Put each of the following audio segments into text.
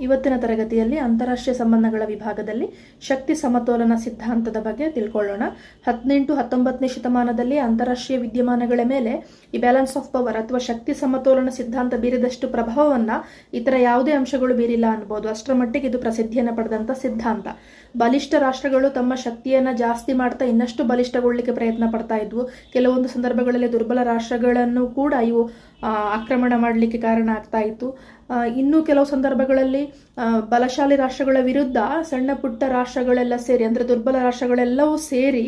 ಇವತ್ತಿನ ತರಗತಿಯಲ್ಲಿ ಅಂತಾರಾಷ್ಟ್ರೀಯ ಸಂಬಂಧಗಳ ವಿಭಾಗದಲ್ಲಿ ಶಕ್ತಿ ಸಮತೋಲನ ಸಿದ್ಧಾಂತದ ಬಗ್ಗೆ ತಿಳ್ಕೊಳ್ಳೋಣ. ಹದಿನೆಂಟು, ಹತ್ತೊಂಬತ್ತನೇ ಶತಮಾನದಲ್ಲಿ ಅಂತಾರಾಷ್ಟ್ರೀಯ ವಿದ್ಯಮಾನಗಳ ಮೇಲೆ ಈ ಬ್ಯಾಲೆನ್ಸ್ ಆಫ್ ಪವರ್ ಅಥವಾ ಶಕ್ತಿ ಸಮತೋಲನ ಸಿದ್ಧಾಂತ ಬೀರಿದಷ್ಟು ಪ್ರಭಾವವನ್ನ ಇತರ ಯಾವುದೇ ಅಂಶಗಳು ಬೀರಿಲ್ಲ ಅನ್ಬೋದು. ಅಷ್ಟರ ಮಟ್ಟಿಗೆ ಇದು ಪ್ರಸಿದ್ಧಿಯನ್ನು ಪಡೆದಂಥ ಸಿದ್ಧಾಂತ. ಬಲಿಷ್ಠ ರಾಷ್ಟ್ರಗಳು ತಮ್ಮ ಶಕ್ತಿಯನ್ನ ಜಾಸ್ತಿ ಮಾಡ್ತಾ ಇನ್ನಷ್ಟು ಬಲಿಷ್ಠಗೊಳ್ಳಲಿಕ್ಕೆ ಪ್ರಯತ್ನ ಪಡ್ತಾ ಇದ್ವು. ಕೆಲವೊಂದು ಸಂದರ್ಭಗಳಲ್ಲಿ ದುರ್ಬಲ ರಾಷ್ಟ್ರಗಳನ್ನು ಕೂಡ ಇವು ಆಕ್ರಮಣ ಮಾಡಲಿಕ್ಕೆ ಕಾರಣ ಆಗ್ತಾ ಇತ್ತು. ಇನ್ನು ಕೆಲವು ಸಂದರ್ಭಗಳಲ್ಲಿ ಬಲಶಾಲಿ ರಾಷ್ಟ್ರಗಳ ವಿರುದ್ಧ ಸಣ್ಣ ಪುಟ್ಟ ರಾಷ್ಟ್ರಗಳೆಲ್ಲ ಸೇರಿ, ಅಂದ್ರೆ ದುರ್ಬಲ ರಾಷ್ಟ್ರಗಳೆಲ್ಲವೂ ಸೇರಿ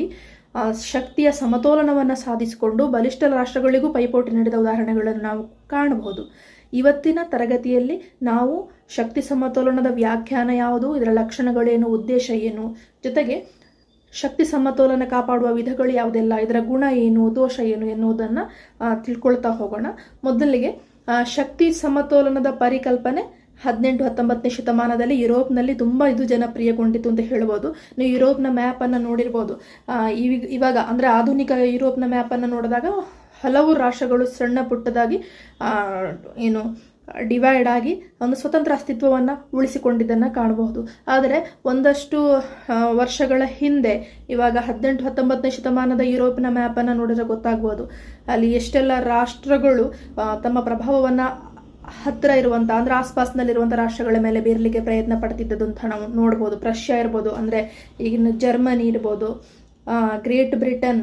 ಶಕ್ತಿಯ ಸಮತೋಲನವನ್ನು ಸಾಧಿಸಿಕೊಂಡು ಬಲಿಷ್ಠ ರಾಷ್ಟ್ರಗಳಿಗೂ ಪೈಪೋಟಿ ನೀಡಿದ ಉದಾಹರಣೆಗಳನ್ನು ನಾವು ಕಾಣಬಹುದು. ಇವತ್ತಿನ ತರಗತಿಯಲ್ಲಿ ನಾವು ಶಕ್ತಿ ಸಮತೋಲನದ ವ್ಯಾಖ್ಯಾನ ಯಾವುದು? ಇದರ ಲಕ್ಷಣಗಳೇನು? ಉದ್ದೇಶ ಏನು? ಜೊತೆಗೆ ಶಕ್ತಿ ಸಮತೋಲನ ಕಾಪಾಡುವ ವಿಧಗಳು ಯಾವುದೆಲ್ಲ? ಇದರ ಗುಣ ಏನು? ದೋಷ ಏನು ಎನ್ನುವುದನ್ನು ತಿಳ್ಕೊಳ್ತಾ ಹೋಗೋಣ. ಮೊದಲಿಗೆ ಶಕ್ತಿ ಸಮತೋಲನದ ಪರಿಕಲ್ಪನೆ ಹದಿನೆಂಟು, ಹತ್ತೊಂಬತ್ತನೇ ಶತಮಾನದಲ್ಲಿ ಯುರೋಪ್ನಲ್ಲಿ ತುಂಬ ಇದು ಜನಪ್ರಿಯಗೊಂಡಿತು ಅಂತ ಹೇಳ್ಬೋದು. ನೀವು ಯುರೋಪ್ನ ಮ್ಯಾಪನ್ನು ನೋಡಿರ್ಬೋದು. ಇವಾಗ ಅಂದರೆ ಆಧುನಿಕ ಯುರೋಪ್ನ ಮ್ಯಾಪನ್ನು ನೋಡಿದಾಗ ಹಲವು ರಾಷ್ಟ್ರಗಳು ಸಣ್ಣ ಪುಟ್ಟದಾಗಿ ಏನು ಡಿವೈಡ್ ಆಗಿ ಒಂದು ಸ್ವತಂತ್ರ ಅಸ್ತಿತ್ವವನ್ನು ಉಳಿಸಿಕೊಂಡಿದ್ದನ್ನು ಕಾಣಬಹುದು. ಆದರೆ ಒಂದಷ್ಟು ವರ್ಷಗಳ ಹಿಂದೆ, ಇವಾಗ ಹದಿನೆಂಟು, ಹತ್ತೊಂಬತ್ತನೇ ಶತಮಾನದ ಯುರೋಪಿನ ಮ್ಯಾಪನ್ನು ನೋಡಿದ್ರೆ ಗೊತ್ತಾಗ್ಬೋದು. ಅಲ್ಲಿ ಎಷ್ಟೆಲ್ಲ ರಾಷ್ಟ್ರಗಳು ತಮ್ಮ ಪ್ರಭಾವವನ್ನು ಹತ್ತಿರ ಇರುವಂಥ ಅಂದ್ರೆ ಆಸ್ಪಾಸ್ನಲ್ಲಿರುವಂಥ ರಾಷ್ಟ್ರಗಳ ಮೇಲೆ ಬೀರಲಿಕ್ಕೆ ಪ್ರಯತ್ನ ಪಡ್ತಿದ್ದದ್ದು ಅಂತ ನಾವು ನೋಡ್ಬೋದು. ಪ್ರಷ್ಯಾ ಇರ್ಬೋದು, ಅಂದರೆ ಈಗಿನ ಜರ್ಮನಿ ಇರ್ಬೋದು ಗ್ರೇಟ್ ಬ್ರಿಟನ್,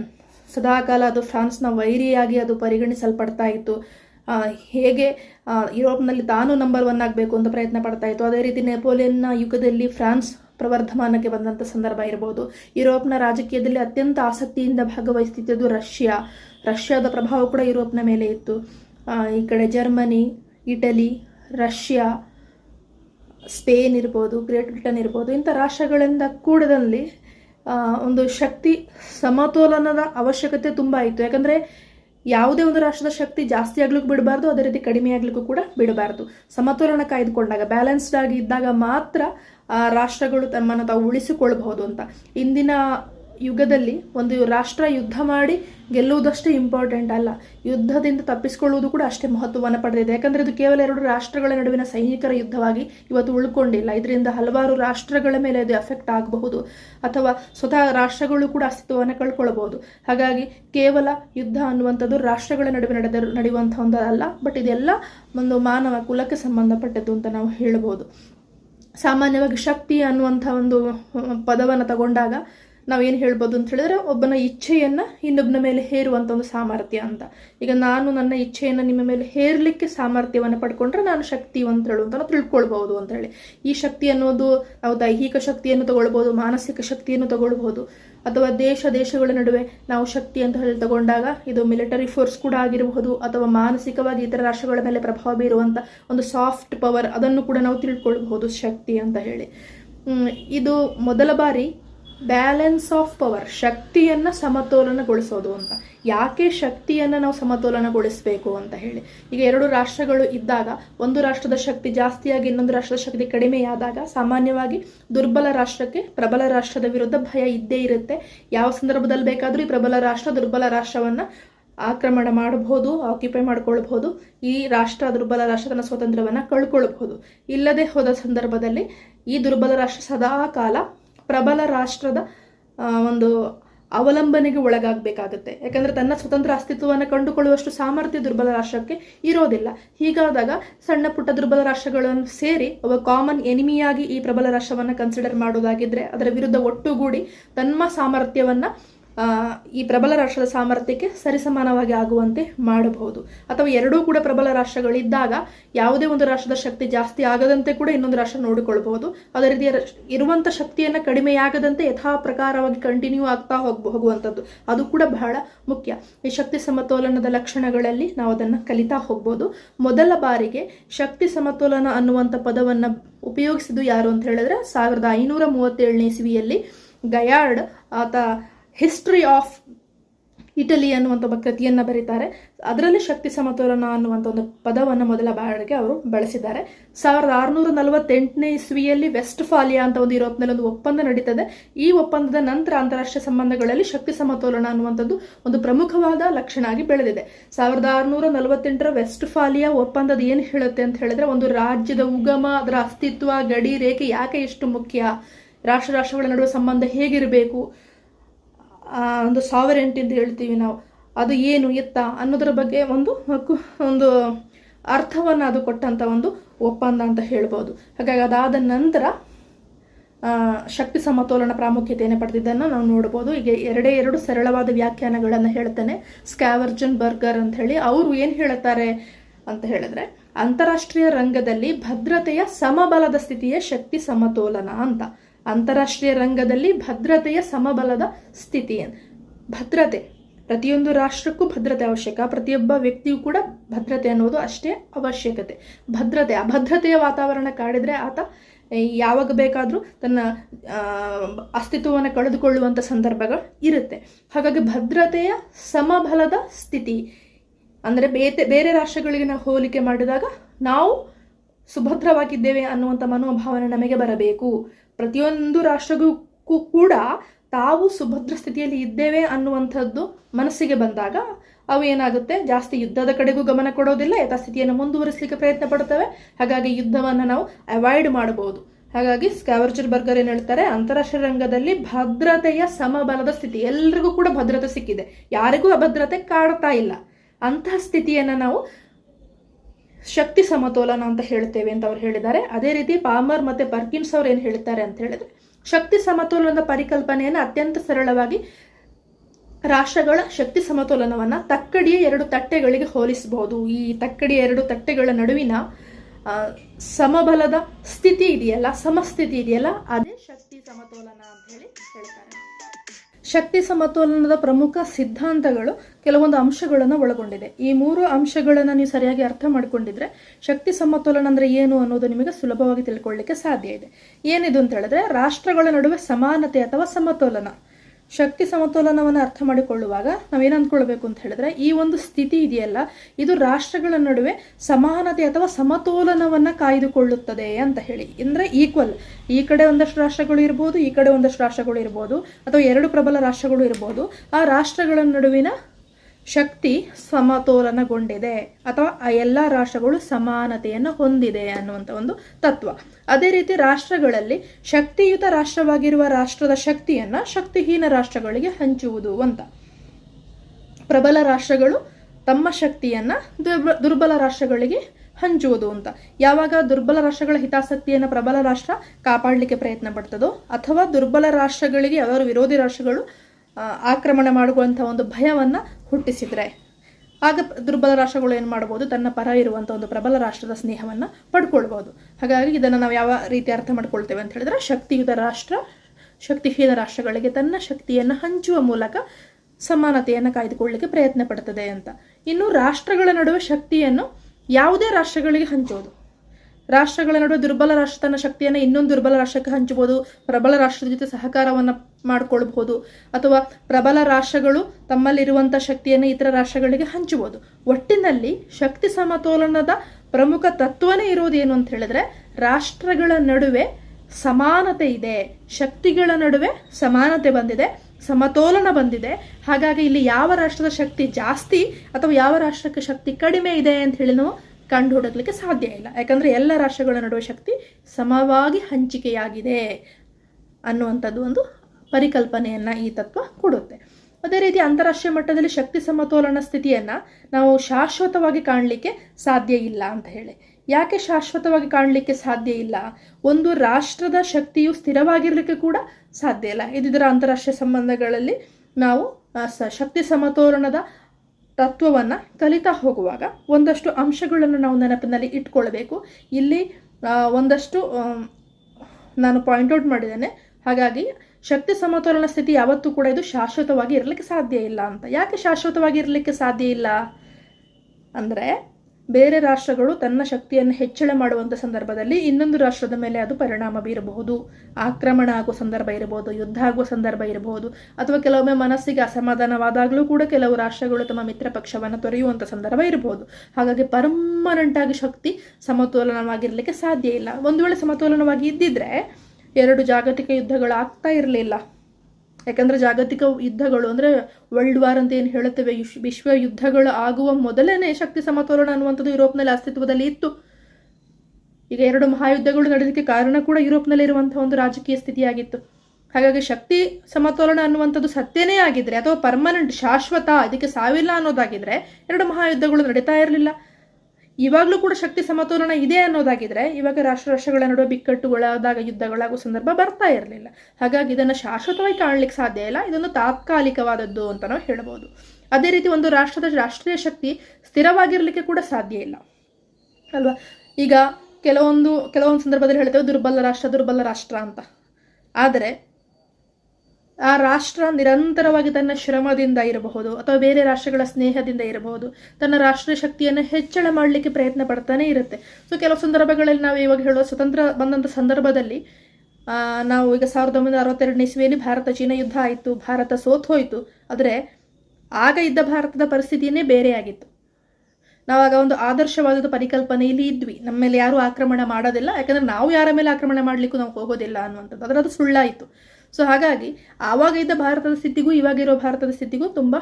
ಸದಾಕಾಲ ಅದು ಫ್ರಾನ್ಸ್ನ ವೈರಿಯಾಗಿ ಅದು ಪರಿಗಣಿಸಲ್ಪಡ್ತಾ ಇತ್ತು. ಹೇಗೆ ಯುರೋಪ್ನಲ್ಲಿ ತಾನು ನಂಬರ್ ಒನ್ ಆಗಬೇಕು ಅಂತ ಪ್ರಯತ್ನ ಪಡ್ತಾ ಇತ್ತು. ಅದೇ ರೀತಿ ನೆಪೋಲಿಯನ್ನ ಯುಗದಲ್ಲಿ ಫ್ರಾನ್ಸ್ ಪ್ರವರ್ಧಮಾನಕ್ಕೆ ಬಂದಂಥ ಸಂದರ್ಭ ಇರಬಹುದು ಯುರೋಪ್ನ ರಾಜಕೀಯದಲ್ಲಿ ಅತ್ಯಂತ ಆಸಕ್ತಿಯಿಂದ ಭಾಗವಹಿಸುತ್ತಿದ್ದು ರಷ್ಯಾ. ರಷ್ಯಾದ ಪ್ರಭಾವ ಕೂಡ ಯುರೋಪ್ನ ಮೇಲೆ ಇತ್ತು. ಈ ಕಡೆ ಜರ್ಮನಿ, ಇಟಲಿ, ರಷ್ಯಾ, ಸ್ಪೇನ್ ಇರ್ಬೋದು, ಗ್ರೇಟ್ ಬ್ರಿಟನ್ ಇರ್ಬೋದು, ಇಂಥ ರಾಷ್ಟ್ರಗಳಿಂದ ಕೂಡದಲ್ಲಿ ಒಂದು ಶಕ್ತಿ ಸಮತೋಲನದ ಅವಶ್ಯಕತೆ ತುಂಬ ಇತ್ತು. ಯಾಕಂದರೆ ಯಾವುದೇ ಒಂದು ರಾಷ್ಟ್ರದ ಶಕ್ತಿ ಜಾಸ್ತಿ ಆಗ್ಲಿಕ್ಕೂ ಬಿಡಬಾರ್ದು, ಅದೇ ರೀತಿ ಕಡಿಮೆ ಆಗ್ಲಿಕ್ಕೂ ಕೂಡ ಬಿಡಬಾರ್ದು. ಸಮತೋಲನ ಕಾಯ್ದುಕೊಂಡಾಗ ಬ್ಯಾಲೆನ್ಸ್ಡ್ ಆಗಿ ಇದ್ದಾಗ ಮಾತ್ರ, ಆ ರಾಷ್ಟ್ರಗಳು ತಮ್ಮನ್ನು ತಾವು ಉಳಿಸಿಕೊಳ್ಬಹುದು ಅಂತ. ಇಂದಿನ ಯುಗದಲ್ಲಿ ಒಂದು ರಾಷ್ಟ್ರ ಯುದ್ಧ ಮಾಡಿ ಗೆಲ್ಲುವುದಷ್ಟೇ ಇಂಪಾರ್ಟೆಂಟ್ ಅಲ್ಲ. ಯುದ್ಧದಿಂದ ತಪ್ಪಿಸಿಕೊಳ್ಳುವುದು ಕೂಡ ಅಷ್ಟೇ ಮಹತ್ವವನ್ನು ಪಡೆದಿದೆ. ಯಾಕಂದರೆ ಇದು ಕೇವಲ ಎರಡು ರಾಷ್ಟ್ರಗಳ ನಡುವಿನ ಸೈನಿಕರ ಯುದ್ಧವಾಗಿ ಇವತ್ತು ಉಳ್ಕೊಂಡಿಲ್ಲ. ಇದರಿಂದ ಹಲವಾರು ರಾಷ್ಟ್ರಗಳ ಮೇಲೆ ಇದು ಎಫೆಕ್ಟ್ ಆಗಬಹುದು. ಅಥವಾ ಸ್ವತಃ ರಾಷ್ಟ್ರಗಳು ಕೂಡ ಅಸ್ತಿತ್ವವನ್ನು ಕಳ್ಕೊಳ್ಬಹುದು. ಹಾಗಾಗಿ ಕೇವಲ ಯುದ್ಧ ಅನ್ನುವಂಥದ್ದು ರಾಷ್ಟ್ರಗಳ ನಡುವೆ ನಡೆದ, ನಡೆಯುವಂಥ ಒಂದು ಅಲ್ಲ. ಬಟ್ ಇದೆಲ್ಲ ಒಂದು ಮಾನವ ಕುಲಕ್ಕೆ ಸಂಬಂಧಪಟ್ಟದ್ದು ಅಂತ ನಾವು ಹೇಳ್ಬೋದು. ಸಾಮಾನ್ಯವಾಗಿ ಶಕ್ತಿ ಅನ್ನುವಂಥ ಒಂದು ಪದವನ್ನು ತಗೊಂಡಾಗ ನಾವೇನು ಹೇಳ್ಬೋದು ಅಂತ ಹೇಳಿದ್ರೆ ಒಬ್ಬನ ಇಚ್ಛೆಯನ್ನು ಇನ್ನೊಬ್ಬನ ಮೇಲೆ ಹೇರುವಂಥ ಒಂದು ಸಾಮರ್ಥ್ಯ ಅಂತ. ಈಗ ನಾನು ನನ್ನ ಇಚ್ಛೆಯನ್ನು ನಿಮ್ಮ ಮೇಲೆ ಹೇರಲಿಕ್ಕೆ ಸಾಮರ್ಥ್ಯವನ್ನು ಪಡ್ಕೊಂಡ್ರೆ ನಾನು ಶಕ್ತಿ ಅಂತ ನಾವು ತಿಳ್ಕೊಳ್ಬಹುದು ಅಂತ ಹೇಳಿ. ಈ ಶಕ್ತಿ ಅನ್ನೋದು ನಾವು ದೈಹಿಕ ಶಕ್ತಿಯನ್ನು ತಗೊಳ್ಬೋದು ಮಾನಸಿಕ ಶಕ್ತಿಯನ್ನು ತಗೊಳ್ಬೋದು ಅಥವಾ ದೇಶ ದೇಶಗಳ ನಡುವೆ ನಾವು ಶಕ್ತಿ ಅಂತ ಹೇಳಿ ತಗೊಂಡಾಗ ಇದು ಮಿಲಿಟರಿ ಫೋರ್ಸ್ ಕೂಡ ಆಗಿರಬಹುದು, ಅಥವಾ ಮಾನಸಿಕವಾಗಿ ಇತರ ರಾಷ್ಟ್ರಗಳ ಮೇಲೆ ಪ್ರಭಾವ ಬೀರುವಂಥ ಒಂದು ಸಾಫ್ಟ್ ಪವರ್ ಅದನ್ನು ಕೂಡ ನಾವು ತಿಳ್ಕೊಳ್ಬಹುದು ಶಕ್ತಿ ಅಂತ ಹೇಳಿ. ಇದು ಮೊದಲ ಬಾರಿ ಬ್ಯಾಲೆನ್ಸ್ ಆಫ್ ಪವರ್, ಶಕ್ತಿಯನ್ನು ಸಮತೋಲನಗೊಳಿಸೋದು ಅಂತ. ಯಾಕೆ ಶಕ್ತಿಯನ್ನು ನಾವು ಸಮತೋಲನಗೊಳಿಸಬೇಕು ಅಂತ ಹೇಳಿ. ಈಗ ಎರಡು ರಾಷ್ಟ್ರಗಳು ಇದ್ದಾಗ, ಒಂದು ರಾಷ್ಟ್ರದ ಶಕ್ತಿ ಜಾಸ್ತಿಯಾಗಿ ಇನ್ನೊಂದು ರಾಷ್ಟ್ರದ ಶಕ್ತಿ ಕಡಿಮೆಯಾದಾಗ ಸಾಮಾನ್ಯವಾಗಿ ದುರ್ಬಲ ರಾಷ್ಟ್ರಕ್ಕೆ ಪ್ರಬಲ ರಾಷ್ಟ್ರದ ವಿರುದ್ಧ ಭಯ ಇದ್ದೇ ಇರುತ್ತೆ. ಯಾವ ಸಂದರ್ಭದಲ್ಲಿ ಬೇಕಾದರೂ ಈ ಪ್ರಬಲ ರಾಷ್ಟ್ರ ದುರ್ಬಲ ರಾಷ್ಟ್ರವನ್ನ ಆಕ್ರಮಣ ಮಾಡಬಹುದು ಆಕ್ಯುಪೈ ಮಾಡ್ಕೊಳ್ಬಹುದು, ಈ ರಾಷ್ಟ್ರ ದುರ್ಬಲ ರಾಷ್ಟ್ರ ತನ್ನ ಸ್ವಾತಂತ್ರ್ಯವನ್ನು ಕಳ್ಕೊಳ್ಬಹುದು. ಇಲ್ಲದೆ ಹೋದ ಸಂದರ್ಭದಲ್ಲಿ ಈ ದುರ್ಬಲ ರಾಷ್ಟ್ರ ಸದಾ ಕಾಲ ಪ್ರಬಲ ರಾಷ್ಟ್ರದ ಒಂದು ಅವಲಂಬನೆಗೆ ಒಳಗಾಗಬೇಕಾಗುತ್ತೆ. ಯಾಕಂದರೆ ತನ್ನ ಸ್ವತಂತ್ರ ಅಸ್ತಿತ್ವವನ್ನು ಕಂಡುಕೊಳ್ಳುವಷ್ಟು ಸಾಮರ್ಥ್ಯ ದುರ್ಬಲ ರಾಷ್ಟ್ರಕ್ಕೆ ಇರೋದಿಲ್ಲ. ಹೀಗಾದಾಗ ಸಣ್ಣ ಪುಟ್ಟ ದುರ್ಬಲ ರಾಷ್ಟ್ರಗಳನ್ನು ಸೇರಿ ಒಬ್ಬ ಕಾಮನ್ ಎನಿಮಿಯಾಗಿ ಈ ಪ್ರಬಲ ರಾಷ್ಟ್ರವನ್ನು ಕನ್ಸಿಡರ್ ಮಾಡೋದಾಗಿದ್ದರೆ ಅದರ ವಿರುದ್ಧ ಒಟ್ಟುಗೂಡಿ ತನ್ನ ಸಾಮರ್ಥ್ಯವನ್ನ ಈ ಪ್ರಬಲ ರಾಷ್ಟ್ರದ ಸಾಮರ್ಥ್ಯಕ್ಕೆ ಸರಿಸಮಾನವಾಗಿ ಆಗುವಂತೆ ಮಾಡಬಹುದು. ಅಥವಾ ಎರಡೂ ಕೂಡ ಪ್ರಬಲ ರಾಷ್ಟ್ರಗಳಿದ್ದಾಗ ಯಾವುದೇ ಒಂದು ರಾಷ್ಟ್ರದ ಶಕ್ತಿ ಜಾಸ್ತಿ ಆಗದಂತೆ ಕೂಡ ಇನ್ನೊಂದು ರಾಷ್ಟ್ರ ನೋಡಿಕೊಳ್ಬಹುದು. ಅದೇ ರೀತಿಯ ಇರುವಂಥ ಶಕ್ತಿಯನ್ನ ಕಡಿಮೆಯಾಗದಂತೆ ಯಥಾ ಪ್ರಕಾರವಾಗಿ ಕಂಟಿನ್ಯೂ ಆಗ್ತಾ ಹೋಗ್, ಹೋಗುವಂಥದ್ದು. ಅದು ಕೂಡ ಬಹಳ ಮುಖ್ಯ. ಈ ಶಕ್ತಿ ಸಮತೋಲನದ ಲಕ್ಷಣಗಳಲ್ಲಿ ನಾವು ಅದನ್ನು ಕಲಿತಾ ಹೋಗ್ಬೋದು. ಮೊದಲ ಬಾರಿಗೆ ಶಕ್ತಿ ಸಮತೋಲನ ಅನ್ನುವಂಥ ಪದವನ್ನ ಉಪಯೋಗಿಸಿದ್ದು ಯಾರು ಅಂತ ಹೇಳಿದ್ರೆ ಸಾವಿರದ ಐನೂರ ಮೂವತ್ತೇಳನೇ ಇಸ್ವಿಯಲ್ಲಿ ಗಯಾರ್ಡ್, ಆತ ಹಿಸ್ಟ್ರಿ ಆಫ್ ಇಟಲಿ ಅನ್ನುವಂಥ ಒಬ್ಬ ಕೃತಿಯನ್ನು ಬರೀತಾರೆ. ಅದರಲ್ಲಿ ಶಕ್ತಿ ಸಮತೋಲನ ಅನ್ನುವಂಥ ಒಂದು ಪದವನ್ನು ಮೊದಲ ಬಾರಿಗೆ ಅವರು ಬಳಸಿದ್ದಾರೆ. ಸಾವಿರದ ಆರುನೂರ ನಲವತ್ತೆಂಟನೇ ಇಸ್ವಿಯಲ್ಲಿ ವೆಸ್ಟ್ ಫಾಲಿಯಾ ಅಂತ ಒಂದು ಯುರೋಪ್ನಲ್ಲಿ ಒಂದು ಒಪ್ಪಂದ ನಡೀತದೆ. ಈ ಒಪ್ಪಂದದ ನಂತರ ಅಂತಾರಾಷ್ಟ್ರೀಯ ಸಂಬಂಧಗಳಲ್ಲಿ ಶಕ್ತಿ ಸಮತೋಲನ ಅನ್ನುವಂಥದ್ದು ಒಂದು ಪ್ರಮುಖವಾದ ಲಕ್ಷಣ ಆಗಿ ಬೆಳೆದಿದೆ. ಸಾವಿರದ ಆರುನೂರ ನಲವತ್ತೆಂಟರ ವೆಸ್ಟ್ ಫಾಲಿಯಾ ಒಪ್ಪಂದದ ಏನು ಹೇಳುತ್ತೆ ಅಂತ ಹೇಳಿದ್ರೆ, ಒಂದು ರಾಜ್ಯದ ಉಗಮ, ಅದರ ಅಸ್ತಿತ್ವ, ಗಡಿ ರೇಖೆ ಯಾಕೆ ಎಷ್ಟು ಮುಖ್ಯ? ರಾಷ್ಟ್ರ ರಾಷ್ಟ್ರಗಳ ನಡುವೆ ಸಂಬಂಧ ಹೇಗಿರಬೇಕು? ಒಂದು ಸಾವರೆಂಟಿ ಅಂತ ಹೇಳ್ತೀವಿ ನಾವು. ಅದು ಏನು ಎತ್ತ ಅನ್ನೋದರ ಬಗ್ಗೆ ಒಂದು ಒಂದು ಅರ್ಥವನ್ನು ಅದು ಕೊಟ್ಟಂಥ ಒಂದು ಒಪ್ಪಂದ ಅಂತ ಹೇಳ್ಬೋದು. ಹಾಗಾಗಿ ಅದಾದ ನಂತರ ಶಕ್ತಿ ಸಮತೋಲನ ಪ್ರಾಮುಖ್ಯತೆಯನ್ನು ಪಡೆದಿದ್ದನ್ನು ನಾವು ನೋಡ್ಬೋದು. ಈಗ ಎರಡೇ ಎರಡು ಸರಳವಾದ ವ್ಯಾಖ್ಯಾನಗಳನ್ನು ಹೇಳ್ತೇನೆ. ಸ್ಕ್ಯಾವರ್ಜನ್ ಬರ್ಗರ್ ಅಂತ ಹೇಳಿ ಅವರು ಏನು ಹೇಳುತ್ತಾರೆ ಅಂತ ಹೇಳಿದ್ರೆ, ಅಂತಾರಾಷ್ಟ್ರೀಯ ರಂಗದಲ್ಲಿ ಭದ್ರತೆಯ ಸಮಬಲದ ಸ್ಥಿತಿಯೇ ಶಕ್ತಿ ಸಮತೋಲನ ಅಂತ. ಅಂತಾರಾಷ್ಟ್ರೀಯ ರಂಗದಲ್ಲಿ ಭದ್ರತೆಯ ಸಮಬಲದ ಸ್ಥಿತಿ. ಭದ್ರತೆ. ಪ್ರತಿಯೊಂದು ರಾಷ್ಟ್ರಕ್ಕೂ ಭದ್ರತೆ ಅವಶ್ಯಕ. ಪ್ರತಿಯೊಬ್ಬ ವ್ಯಕ್ತಿಯೂ ಕೂಡ ಭದ್ರತೆ ಅನ್ನೋದು ಅಷ್ಟೇ ಅವಶ್ಯಕತೆ. ಭದ್ರತೆ. ಅಭದ್ರತೆಯ ವಾತಾವರಣ ಕಾಡಿದ್ರೆ ಆತ ಯಾವಾಗ ಬೇಕಾದರೂ ತನ್ನ ಅಸ್ತಿತ್ವವನ್ನು ಕಳೆದುಕೊಳ್ಳುವಂಥ ಸಂದರ್ಭಗಳು ಇರುತ್ತೆ. ಹಾಗಾಗಿ ಭದ್ರತೆಯ ಸಮಬಲದ ಸ್ಥಿತಿ. ಅಂದರೆ ಬೇತೆ, ಬೇರೆ ರಾಷ್ಟ್ರಗಳಿಗೆ ನಾವು ಹೋಲಿಕೆ ಮಾಡಿದಾಗ ನಾವು ಸುಭದ್ರವಾಗಿದ್ದೇವೆ ಅನ್ನುವಂಥ ಮನೋಭಾವನೆ ನಮಗೆ ಬರಬೇಕು. ಪ್ರತಿಯೊಂದು ರಾಷ್ಟ್ರಕ್ಕೂ ಕೂಡ ತಾವು ಸುಭದ್ರ ಸ್ಥಿತಿಯಲ್ಲಿ ಇದ್ದೇವೆ ಅನ್ನುವಂಥದ್ದು ಮನಸ್ಸಿಗೆ ಬಂದಾಗ ಅವು ಏನಾಗುತ್ತೆ? ಜಾಸ್ತಿ ಯುದ್ಧದ ಕಡೆಗೂ ಗಮನ ಕೊಡೋದಿಲ್ಲ, ಯಥಾಸ್ಥಿತಿಯನ್ನು ಮುಂದುವರಿಸಲಿಕ್ಕೆ ಪ್ರಯತ್ನ ಪಡ್ತವೆ ಹಾಗಾಗಿ ಯುದ್ಧವನ್ನು ನಾವು ಅವಾಯ್ಡ್ ಮಾಡಬಹುದು. ಹಾಗಾಗಿ ಸ್ಕ್ಯಾವರ್ಜರ್ ಬರ್ಗರ್ ಏನು ಹೇಳ್ತಾರೆ? ಅಂತಾರಾಷ್ಟ್ರೀಯ ರಂಗದಲ್ಲಿ ಭದ್ರತೆಯ ಸಮಬಲದ ಸ್ಥಿತಿ. ಎಲ್ರಿಗೂ ಕೂಡ ಭದ್ರತೆ ಸಿಕ್ಕಿದೆ. ಯಾರಿಗೂ ಅಭದ್ರತೆ ಕಾಡ್ತಾ ಇಲ್ಲ. ಅಂತಹ ಸ್ಥಿತಿಯನ್ನು ನಾವು ಶಕ್ತಿ ಸಮತೋಲನ ಅಂತ ಹೇಳ್ತೇವೆ ಅಂತ ಅವ್ರು ಹೇಳಿದ್ದಾರೆ. ಅದೇ ರೀತಿ ಪಾಮರ್ ಮತ್ತೆ ಪರ್ಕಿನ್ಸ್ ಅವ್ರು ಏನು ಹೇಳ್ತಾರೆ ಅಂತ ಹೇಳಿದ್ರೆ, ಶಕ್ತಿ ಸಮತೋಲನದ ಪರಿಕಲ್ಪನೆಯನ್ನು ಅತ್ಯಂತ ಸರಳವಾಗಿ ರಾಷ್ಟ್ರಗಳ ಶಕ್ತಿ ಸಮತೋಲನವನ್ನ ತಕ್ಕಡಿಯ ಎರಡು ತಟ್ಟೆಗಳಿಗೆ ಹೋಲಿಸಬಹುದು ಈ ತಕ್ಕಡಿಯ ಎರಡು ತಟ್ಟೆಗಳ ನಡುವಿನ ಸಮಬಲದ ಸ್ಥಿತಿ ಇದೆಯಲ್ಲ, ಸಮಸ್ಥಿತಿ ಇದೆಯಲ್ಲ, ಅದೇ ಶಕ್ತಿ ಸಮತೋಲನ ಅಂತ ಹೇಳಿ ಹೇಳ್ತಾರೆ. ಶಕ್ತಿ ಸಮತೋಲನದ ಪ್ರಮುಖ ಸಿದ್ಧಾಂತಗಳು ಕೆಲವೊಂದು ಅಂಶಗಳನ್ನು ಒಳಗೊಂಡಿದೆ. ಈ ಮೂರು ಅಂಶಗಳನ್ನು ನೀವು ಸರಿಯಾಗಿ ಅರ್ಥ ಮಾಡಿಕೊಂಡಿದ್ರೆ ಶಕ್ತಿ ಸಮತೋಲನ ಅಂದ್ರೆ ಏನು ಅನ್ನೋದು ನಿಮಗೆ ಸುಲಭವಾಗಿ ತಿಳ್ಕೊಳ್ಳಿಕ್ಕೆ ಸಾಧ್ಯ ಇದೆ. ಏನಿದು ಅಂತ ಹೇಳಿದ್ರೆ ರಾಷ್ಟ್ರಗಳ ನಡುವೆ ಸಮಾನತೆ ಅಥವಾ ಸಮತೋಲನ. ಶಕ್ತಿ ಸಮತೋಲನವನ್ನು ಅರ್ಥ ಮಾಡಿಕೊಳ್ಳುವಾಗ ನಾವೇನು ಅಂದ್ಕೊಳ್ಬೇಕು ಅಂತ ಹೇಳಿದ್ರೆ ಈ ಒಂದು ಸ್ಥಿತಿ ಇದೆಯಲ್ಲ, ಇದು ರಾಷ್ಟ್ರಗಳ ನಡುವೆ ಸಮಾನತೆ ಅಥವಾ ಸಮತೋಲನವನ್ನ ಕಾಯ್ದುಕೊಳ್ಳುತ್ತದೆ ಅಂತ ಹೇಳಿ. ಅಂದ್ರೆ ಈಕ್ವಲ್ ಈ ಕಡೆ ಒಂದಷ್ಟು ರಾಷ್ಟ್ರಗಳು ಇರ್ಬೋದು, ಈ ಕಡೆ ಒಂದಷ್ಟು ರಾಷ್ಟ್ರಗಳು ಇರ್ಬೋದು, ಅಥವಾ ಎರಡು ಪ್ರಬಲ ರಾಷ್ಟ್ರಗಳು ಇರ್ಬೋದು, ಆ ರಾಷ್ಟ್ರಗಳ ನಡುವಿನ ಶಕ್ತಿ ಸಮತೋಲನಗೊಂಡಿದೆ ಅಥವಾ ಆ ಎಲ್ಲ ರಾಷ್ಟ್ರಗಳು ಸಮಾನತೆಯನ್ನು ಹೊಂದಿದೆ ಅನ್ನುವಂಥ ಒಂದು ತತ್ವ. ಅದೇ ರೀತಿ ರಾಷ್ಟ್ರಗಳಲ್ಲಿ ಶಕ್ತಿಯುತ ರಾಷ್ಟ್ರವಾಗಿರುವ ರಾಷ್ಟ್ರದ ಶಕ್ತಿಯನ್ನ ಶಕ್ತಿಹೀನ ರಾಷ್ಟ್ರಗಳಿಗೆ ಹಂಚುವುದು ಅಂತ. ಪ್ರಬಲ ರಾಷ್ಟ್ರಗಳು ತಮ್ಮ ಶಕ್ತಿಯನ್ನ ದುರ್ಬ- ದುರ್ಬಲ ರಾಷ್ಟ್ರಗಳಿಗೆ ಹಂಚುವುದು ಅಂತ. ಯಾವಾಗ ದುರ್ಬಲ ರಾಷ್ಟ್ರಗಳ ಹಿತಾಸಕ್ತಿಯನ್ನು ಪ್ರಬಲ ರಾಷ್ಟ್ರ ಕಾಪಾಡಲಿಕ್ಕೆ ಪ್ರಯತ್ನ ಪಡ್ತದೋ ಅಥವಾ ದುರ್ಬಲ ರಾಷ್ಟ್ರಗಳಿಗೆ ಯಾವ್ದಾದ್ರು ವಿರೋಧಿ ರಾಷ್ಟ್ರಗಳು ಆಕ್ರಮಣ ಮಾಡುವಂಥ ಒಂದು ಭಯವನ್ನು ಹುಟ್ಟಿಸಿದರೆ. ಆಗ ದುರ್ಬಲ ರಾಷ್ಟ್ರಗಳು ಏನು ಮಾಡ್ಬೋದು? ತನ್ನ ಪರ ಇರುವಂಥ ಒಂದು ಪ್ರಬಲ ರಾಷ್ಟ್ರದ ಸ್ನೇಹವನ್ನು ಪಡ್ಕೊಳ್ಬೋದು. ಹಾಗಾಗಿ ಇದನ್ನು ನಾವು ಯಾವ ರೀತಿ ಅರ್ಥ ಮಾಡ್ಕೊಳ್ತೇವೆ ಅಂತ ಹೇಳಿದ್ರೆ, ಶಕ್ತಿಯುತ ರಾಷ್ಟ್ರ, ಶಕ್ತಿಹೀನ ರಾಷ್ಟ್ರಗಳಿಗೆ ತನ್ನ ಶಕ್ತಿಯನ್ನು ಹಂಚುವ ಮೂಲಕ ಸಮಾನತೆಯನ್ನು ಕಾಯ್ದುಕೊಳ್ಳಲಿಕ್ಕೆ ಪ್ರಯತ್ನ ಪಡ್ತದೆ ಅಂತ. ಇನ್ನು ರಾಷ್ಟ್ರಗಳ ನಡುವೆ ಶಕ್ತಿಯನ್ನು ಯಾವುದೇ ರಾಷ್ಟ್ರಗಳಿಗೆ ಹಂಚೋದು. ರಾಷ್ಟ್ರಗಳ ನಡುವೆ ದುರ್ಬಲ ರಾಷ್ಟ್ರ ತನ್ನ ಶಕ್ತಿಯನ್ನು ಇನ್ನೊಂದು ದುರ್ಬಲ ರಾಷ್ಟ್ರಕ್ಕೆ ಹಂಚಬಹುದು ಪ್ರಬಲ ರಾಷ್ಟ್ರದ ಜೊತೆ ಸಹಕಾರವನ್ನು ಮಾಡಿಕೊಳ್ಬಹುದು. ಅಥವಾ ಪ್ರಬಲ ರಾಷ್ಟ್ರಗಳು ತಮ್ಮಲ್ಲಿರುವಂಥ ಶಕ್ತಿಯನ್ನು ಇತರ ರಾಷ್ಟ್ರಗಳಿಗೆ ಹಂಚಬಹುದು. ಒಟ್ಟಿನಲ್ಲಿ ಶಕ್ತಿ ಸಮತೋಲನದ ಪ್ರಮುಖ ತತ್ವನೇ ಏನು ಅಂತ ಹೇಳಿದ್ರೆ, ರಾಷ್ಟ್ರಗಳ ನಡುವೆ ಸಮಾನತೆ ಇದೆ. ಶಕ್ತಿಗಳ ನಡುವೆ ಸಮಾನತೆ ಬಂದಿದೆ, ಸಮತೋಲನ ಬಂದಿದೆ. ಹಾಗಾಗಿ ಇಲ್ಲಿ ಯಾವ ರಾಷ್ಟ್ರದ ಶಕ್ತಿ ಜಾಸ್ತಿ ಅಥವಾ ಯಾವ ರಾಷ್ಟ್ರಕ್ಕೆ ಶಕ್ತಿ ಕಡಿಮೆ ಇದೆ ಅಂತ ಹೇಳಿ ನಾವು ಕಂಡು ಹುಡುಕ್ಲಿಕ್ಕೆ ಸಾಧ್ಯ ಇಲ್ಲ. ಯಾಕಂದ್ರೆ ಎಲ್ಲ ರಾಷ್ಟ್ರಗಳ ನಡುವೆ ಶಕ್ತಿ ಸಮವಾಗಿ ಹಂಚಿಕೆಯಾಗಿದೆ ಅನ್ನುವಂಥದ್ದು ಒಂದು ಪರಿಕಲ್ಪನೆಯನ್ನ ಈ ತತ್ವ ಕೊಡುತ್ತೆ. ಅದೇ ರೀತಿ ಅಂತಾರಾಷ್ಟ್ರೀಯ ಮಟ್ಟದಲ್ಲಿ ಶಕ್ತಿ ಸಮತೋಲನ ಸ್ಥಿತಿಯನ್ನ ನಾವು ಶಾಶ್ವತವಾಗಿ ಕಾಣಲಿಕ್ಕೆ ಸಾಧ್ಯ ಇಲ್ಲ ಅಂತ ಹೇಳಿ. ಯಾಕೆ ಶಾಶ್ವತವಾಗಿ ಕಾಣಲಿಕ್ಕೆ ಸಾಧ್ಯ ಇಲ್ಲ? ಒಂದು ರಾಷ್ಟ್ರದ ಶಕ್ತಿಯು ಸ್ಥಿರವಾಗಿರಲಿಕ್ಕೆ ಕೂಡ ಸಾಧ್ಯ ಇಲ್ಲ. ಇದರ ಅಂತಾರಾಷ್ಟ್ರೀಯ ಸಂಬಂಧಗಳಲ್ಲಿ ನಾವು ಶಕ್ತಿ ಸಮತೋಲನದ ತತ್ವವನ್ನ ಕಲಿತಾ ಹೋಗುವಾಗ ಒಂದಷ್ಟು ಅಂಶಗಳನ್ನು ನಾವು ನೆನಪಿನಲ್ಲಿ ಇಟ್ಕೊಳ್ಬೇಕು. ಇಲ್ಲಿ ಒಂದಷ್ಟು ನಾನು ಪಾಯಿಂಟ್ ಔಟ್ ಮಾಡಿದ್ದೇನೆ. ಹಾಗಾಗಿ ಶಕ್ತಿ ಸಮತೋಲನ ಸ್ಥಿತಿ ಯಾವತ್ತೂ ಕೂಡ ಇದು ಶಾಶ್ವತವಾಗಿ ಇರಲಿಕ್ಕೆ ಸಾಧ್ಯ ಇಲ್ಲ ಅಂತ. ಯಾಕೆ ಶಾಶ್ವತವಾಗಿ ಇರಲಿಕ್ಕೆ ಸಾಧ್ಯ ಇಲ್ಲ? ಅಂದರೆ ಬೇರೆ ರಾಷ್ಟ್ರಗಳು ತನ್ನ ಶಕ್ತಿಯನ್ನು ಹೆಚ್ಚಳ ಮಾಡುವಂಥ ಸಂದರ್ಭದಲ್ಲಿ ಇನ್ನೊಂದು ರಾಷ್ಟ್ರದ ಮೇಲೆ ಅದು ಪರಿಣಾಮ ಬೀರಬಹುದು. ಆಕ್ರಮಣ ಆಗುವ ಸಂದರ್ಭ ಇರಬಹುದು, ಯುದ್ಧ ಆಗುವ ಸಂದರ್ಭ ಇರಬಹುದು, ಅಥವಾ ಕೆಲವೊಮ್ಮೆ ಮನಸ್ಸಿಗೆ ಅಸಮಾಧಾನವಾದಾಗಲೂ ಕೂಡ ಕೆಲವು ರಾಷ್ಟ್ರಗಳು ತಮ್ಮ ಮಿತ್ರ ಪಕ್ಷವನ್ನು ತೊರೆಯುವಂಥ ಸಂದರ್ಭ ಇರಬಹುದು. ಹಾಗಾಗಿ ಪರ್ಮನೆಂಟ್ ಆಗಿ ಶಕ್ತಿ ಸಮತೋಲನವಾಗಿರಲಿಕ್ಕೆ ಸಾಧ್ಯ ಇಲ್ಲ. ಒಂದು ವೇಳೆ ಸಮತೋಲನವಾಗಿ ಇದ್ದಿದ್ರೆ ಎರಡು ಜಾಗತಿಕ ಯುದ್ಧಗಳು ಆಗ್ತಾ ಇರಲಿಲ್ಲ. ಯಾಕಂದರೆ ಜಾಗತಿಕ ಯುದ್ಧಗಳು ಅಂದರೆ ವರ್ಲ್ಡ್ ವಾರ್ ಅಂತ ಏನು ಹೇಳುತ್ತೇವೆ? ವಿಶ್- ವಿಶ್ವ ಯುದ್ಧಗಳು ಆಗುವ ಮೊದಲೇನೆ ಶಕ್ತಿ ಸಮತೋಲನ ಅನ್ನುವಂಥದ್ದು ಯುರೋಪ್ನಲ್ಲಿ ಅಸ್ತಿತ್ವದಲ್ಲಿ ಇತ್ತು. ಈಗ ಎರಡು ಮಹಾಯುದ್ಧಗಳು ನಡೆದಕ್ಕೆ ಕಾರಣ ಕೂಡ ಯುರೋಪ್ನಲ್ಲಿ ಇರುವಂಥ ಒಂದು ರಾಜಕೀಯ ಸ್ಥಿತಿಯಾಗಿತ್ತು. ಹಾಗಾಗಿ ಶಕ್ತಿ ಸಮತೋಲನ ಅನ್ನುವಂಥದ್ದು ಸತ್ಯನೇ ಆಗಿದ್ರೆ ಅಥವಾ ಪರ್ಮನೆಂಟ್ ಶಾಶ್ವತ ಅದಕ್ಕೆ ಸಾವಿಲ್ಲ ಅನ್ನೋದಾಗಿದ್ರೆ ಎರಡು ಮಹಾಯುದ್ಧಗಳು ನಡೀತಾ ಇರಲಿಲ್ಲ. ಇವಾಗಲೂ ಕೂಡ ಶಕ್ತಿ ಸಮತೋಲನ ಇದೆ ಅನ್ನೋದಾಗಿದ್ರೆ ಇವಾಗ ರಾಷ್ಟ್ರ ರಾಷ್ಟ್ರಗಳ ನಡುವೆ ಬಿಕ್ಕಟ್ಟುಗಳಾದಾಗ ಯುದ್ಧಗಳಾಗುವ ಸಂದರ್ಭ ಬರ್ತಾ ಇರಲಿಲ್ಲ. ಹಾಗಾಗಿ ಇದನ್ನು ಶಾಶ್ವತವಾಗಿ ಕಾಣಲಿಕ್ಕೆ ಸಾಧ್ಯ ಇಲ್ಲ. ಇದೊಂದು ತಾತ್ಕಾಲಿಕವಾದದ್ದು ಅಂತ ನಾವು ಹೇಳ್ಬೋದು. ಅದೇ ರೀತಿ ಒಂದು ರಾಷ್ಟ್ರದ ರಾಷ್ಟ್ರೀಯ ಶಕ್ತಿ ಸ್ಥಿರವಾಗಿರಲಿಕ್ಕೆ ಕೂಡ ಸಾಧ್ಯ ಇಲ್ಲ. ಅಲ್ವಾ? ಈಗ ಕೆಲವೊಂದು ಕೆಲವೊಂದು ಸಂದರ್ಭದಲ್ಲಿ ಹೇಳ್ತೇವೆ ದುರ್ಬಲ ರಾಷ್ಟ್ರ ದುರ್ಬಲ ರಾಷ್ಟ್ರ ಅಂತ. ಆದರೆ ಆ ರಾಷ್ಟ್ರ ನಿರಂತರವಾಗಿ ತನ್ನ ಶ್ರಮದಿಂದ ಇರಬಹುದು ಅಥವಾ ಬೇರೆ ರಾಷ್ಟ್ರಗಳ ಸ್ನೇಹದಿಂದ ಇರಬಹುದು. ತನ್ನ ರಾಷ್ಟ್ರೀಯ ಶಕ್ತಿಯನ್ನು ಹೆಚ್ಚಳ ಮಾಡಲಿಕ್ಕೆ ಪ್ರಯತ್ನ ಪಡ್ತಾನೆ ಇರುತ್ತೆ. ಸೊ ಕೆಲವು ಸಂದರ್ಭಗಳಲ್ಲಿ ನಾವು ಇವಾಗ ಹೇಳುವ ಸ್ವತಂತ್ರ ಬಂದಂಥ ಸಂದರ್ಭದಲ್ಲಿ ನಾವು ಈಗ ಸಾವಿರದ ಒಂಬೈನೂರ ಅರವತ್ತೆರಡನೇ ಇಸ್ವಿಯಲ್ಲಿ ಭಾರತ ಚೀನಾ ಯುದ್ಧ ಆಯಿತು, ಭಾರತ ಸೋತ್ ಹೋಯಿತು. ಆದರೆ ಆಗ ಇದ್ದ ಭಾರತದ ಪರಿಸ್ಥಿತಿಯೇ ಬೇರೆಯಾಗಿತ್ತು ನಾವಾಗ ಒಂದು ಆದರ್ಶವಾದ ಪರಿಕಲ್ಪನೆಯಲ್ಲಿ ಇದ್ವಿ. ನಮ್ಮ ಮೇಲೆ ಯಾರು ಆಕ್ರಮಣ ಮಾಡೋದಿಲ್ಲ. ಯಾಕಂದ್ರೆ ನಾವು ಯಾರ ಮೇಲೆ ಆಕ್ರಮಣ ಮಾಡಲಿಕ್ಕೂ ನಾವು ಹೋಗೋದಿಲ್ಲ ಅನ್ನುವಂಥದ್ದು. ಅದರ ಅದು ಸುಳ್ಳಾಯಿತು. ಸೊ ಹಾಗಾಗಿ ಆವಾಗ ಇದ್ದ ಭಾರತದ ಸ್ಥಿತಿಗೂ ಇವಾಗಿರೋ ಭಾರತದ ಸ್ಥಿತಿಗೂ ತುಂಬ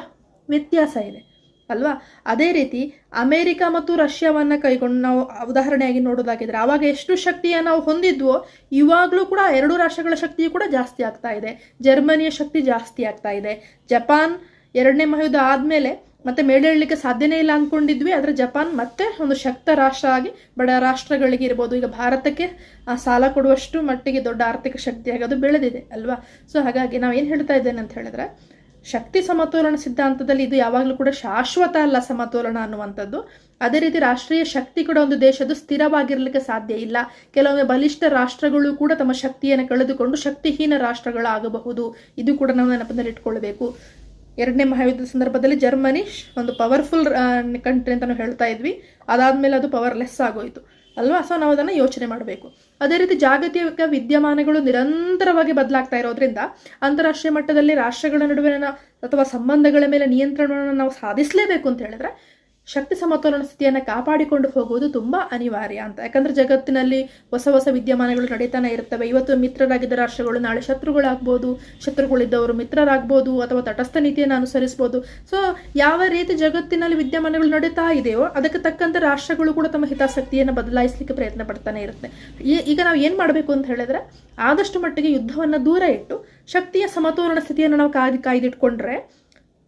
ವ್ಯತ್ಯಾಸ ಇದೆ. ಅಲ್ವಾ? ಅದೇ ರೀತಿ ಅಮೇರಿಕ ಮತ್ತು ರಷ್ಯಾವನ್ನ ಕೈಗೊಂಡು ನಾವು ಉದಾಹರಣೆಯಾಗಿ ನೋಡೋದಾಗಿದ್ರೆ ಆವಾಗ ಎಷ್ಟು ಶಕ್ತಿಯನ್ನು ನಾವು ಹೊಂದಿದ್ವೋ ಇವಾಗಲೂ ಕೂಡ ಎರಡು ರಾಷ್ಟ್ರಗಳ ಶಕ್ತಿಯು ಕೂಡ ಜಾಸ್ತಿ ಆಗ್ತಾ ಇದೆ. ಜರ್ಮನಿಯ ಶಕ್ತಿ ಜಾಸ್ತಿ ಆಗ್ತಾ ಇದೆ. ಜಪಾನ್ ಎರಡನೇ ಮಹಾಯುದ್ಧ ಆದಮೇಲೆ ಮತ್ತೆ ಮೇಲೇಳಲಿಕ್ಕೆ ಸಾಧ್ಯನೇ ಇಲ್ಲ ಅಂದ್ಕೊಂಡಿದ್ವಿ ಆದರೆ ಜಪಾನ್ ಮತ್ತೆ ಒಂದು ಶಕ್ತ ರಾಷ್ಟ್ರ ಆಗಿ, ಬಡ ರಾಷ್ಟ್ರಗಳಿಗೆ ಇರ್ಬೋದು. ಈಗ ಭಾರತಕ್ಕೆ ಆ ಸಾಲ ಕೊಡುವಷ್ಟು ಮಟ್ಟಿಗೆ ದೊಡ್ಡ ಆರ್ಥಿಕ ಶಕ್ತಿಯಾಗಿ ಅದು ಬೆಳೆದಿದೆ, ಅಲ್ವಾ? ಸೊ ಹಾಗಾಗಿ ನಾವು ಏನು ಹೇಳ್ತಾ ಇದ್ದೇನೆ ಅಂತ ಹೇಳಿದ್ರೆ, ಶಕ್ತಿ ಸಮತೋಲನ ಸಿದ್ಧಾಂತದಲ್ಲಿ ಇದು ಯಾವಾಗಲೂ ಕೂಡ ಶಾಶ್ವತ ಅಲ್ಲ ಸಮತೋಲನ ಅನ್ನುವಂಥದ್ದು. ಅದೇ ರೀತಿ ರಾಷ್ಟ್ರೀಯ ಶಕ್ತಿ ಕೂಡ ಒಂದು ದೇಶದ್ದು ಸ್ಥಿರವಾಗಿರಲಿಕ್ಕೆ ಸಾಧ್ಯ ಇಲ್ಲ. ಕೆಲವೊಮ್ಮೆ ಬಲಿಷ್ಠ ರಾಷ್ಟ್ರಗಳು ಕೂಡ ತಮ್ಮ ಶಕ್ತಿಯನ್ನು ಕಳೆದುಕೊಂಡು ಶಕ್ತಿಹೀನ ರಾಷ್ಟ್ರಗಳಾಗಬಹುದು. ಇದು ಕೂಡ ನಾವು ನೆನಪಿನಲ್ಲಿ ಇಟ್ಕೊಳ್ಬೇಕು ಎರಡನೇ ಮಹಾಯುದ್ಧದ ಸಂದರ್ಭದಲ್ಲಿ ಜರ್ಮನಿ ಒಂದು ಪವರ್ಫುಲ್ ಕಂಟ್ರಿ ಅಂತ ನಾವು ಹೇಳ್ತಾ ಇದ್ವಿ. ಅದಾದ್ಮೇಲೆ ಅದು ಪವರ್ಲೆಸ್ ಆಗೋಯ್ತು. ಅಲ್ವಾ? ಸೊ ನಾವು ಅದನ್ನು ಯೋಚನೆ ಮಾಡಬೇಕು. ಅದೇ ರೀತಿ ಜಾಗತಿಕ ವಿದ್ಯಮಾನಗಳು ನಿರಂತರವಾಗಿ ಬದಲಾಗ್ತಾ ಇರೋದ್ರಿಂದ ಅಂತಾರಾಷ್ಟ್ರೀಯ ಮಟ್ಟದಲ್ಲಿ ರಾಷ್ಟ್ರಗಳ ನಡುವಿನ ಅಥವಾ ಸಂಬಂಧಗಳ ಮೇಲೆ ನಿಯಂತ್ರಣವನ್ನು ನಾವು ಸಾಧಿಸಲೇಬೇಕು ಅಂತ ಹೇಳಿದ್ರೆ ಶಕ್ತಿ ಸಮತೋಲನ ಸ್ಥಿತಿಯನ್ನು ಕಾಪಾಡಿಕೊಂಡು ಹೋಗುವುದು ತುಂಬ ಅನಿವಾರ್ಯ ಅಂತ. ಯಾಕಂದರೆ ಜಗತ್ತಿನಲ್ಲಿ ಹೊಸ ಹೊಸ ವಿದ್ಯಮಾನಗಳು ನಡೀತಾನೆ ಇರ್ತವೆ ಇವತ್ತು ಮಿತ್ರರಾಗಿದ್ದ ರಾಷ್ಟ್ರಗಳು, ನಾಳೆ ಶತ್ರುಗಳಾಗ್ಬೋದು, ಶತ್ರುಗಳಿದ್ದವರು ಮಿತ್ರರಾಗ್ಬೋದು ಅಥವಾ ತಟಸ್ಥ ನೀತಿಯನ್ನು ಅನುಸರಿಸ್ಬೋದು. ಸೊ ಯಾವ ರೀತಿ ಜಗತ್ತಿನಲ್ಲಿ ವಿದ್ಯಮಾನಗಳು ನಡೀತಾ ಇದೆಯೋ ಅದಕ್ಕೆ ತಕ್ಕಂತೆ ರಾಷ್ಟ್ರಗಳು ಕೂಡ ತಮ್ಮ ಹಿತಾಸಕ್ತಿಯನ್ನು ಬದಲಾಯಿಸಲಿಕ್ಕೆ ಪ್ರಯತ್ನ ಪಡ್ತಾನೆ ಇರುತ್ತೆ. ಈಗ ನಾವು ಏನು ಮಾಡಬೇಕು ಅಂತ ಹೇಳಿದ್ರೆ, ಆದಷ್ಟು ಮಟ್ಟಿಗೆ ಯುದ್ಧವನ್ನು ದೂರ ಇಟ್ಟು ಶಕ್ತಿಯ ಸಮತೋಲನ ಸ್ಥಿತಿಯನ್ನು ನಾವು ಕಾಯ್ದು ಕಾಯ್ದಿಟ್ಕೊಂಡ್ರೆ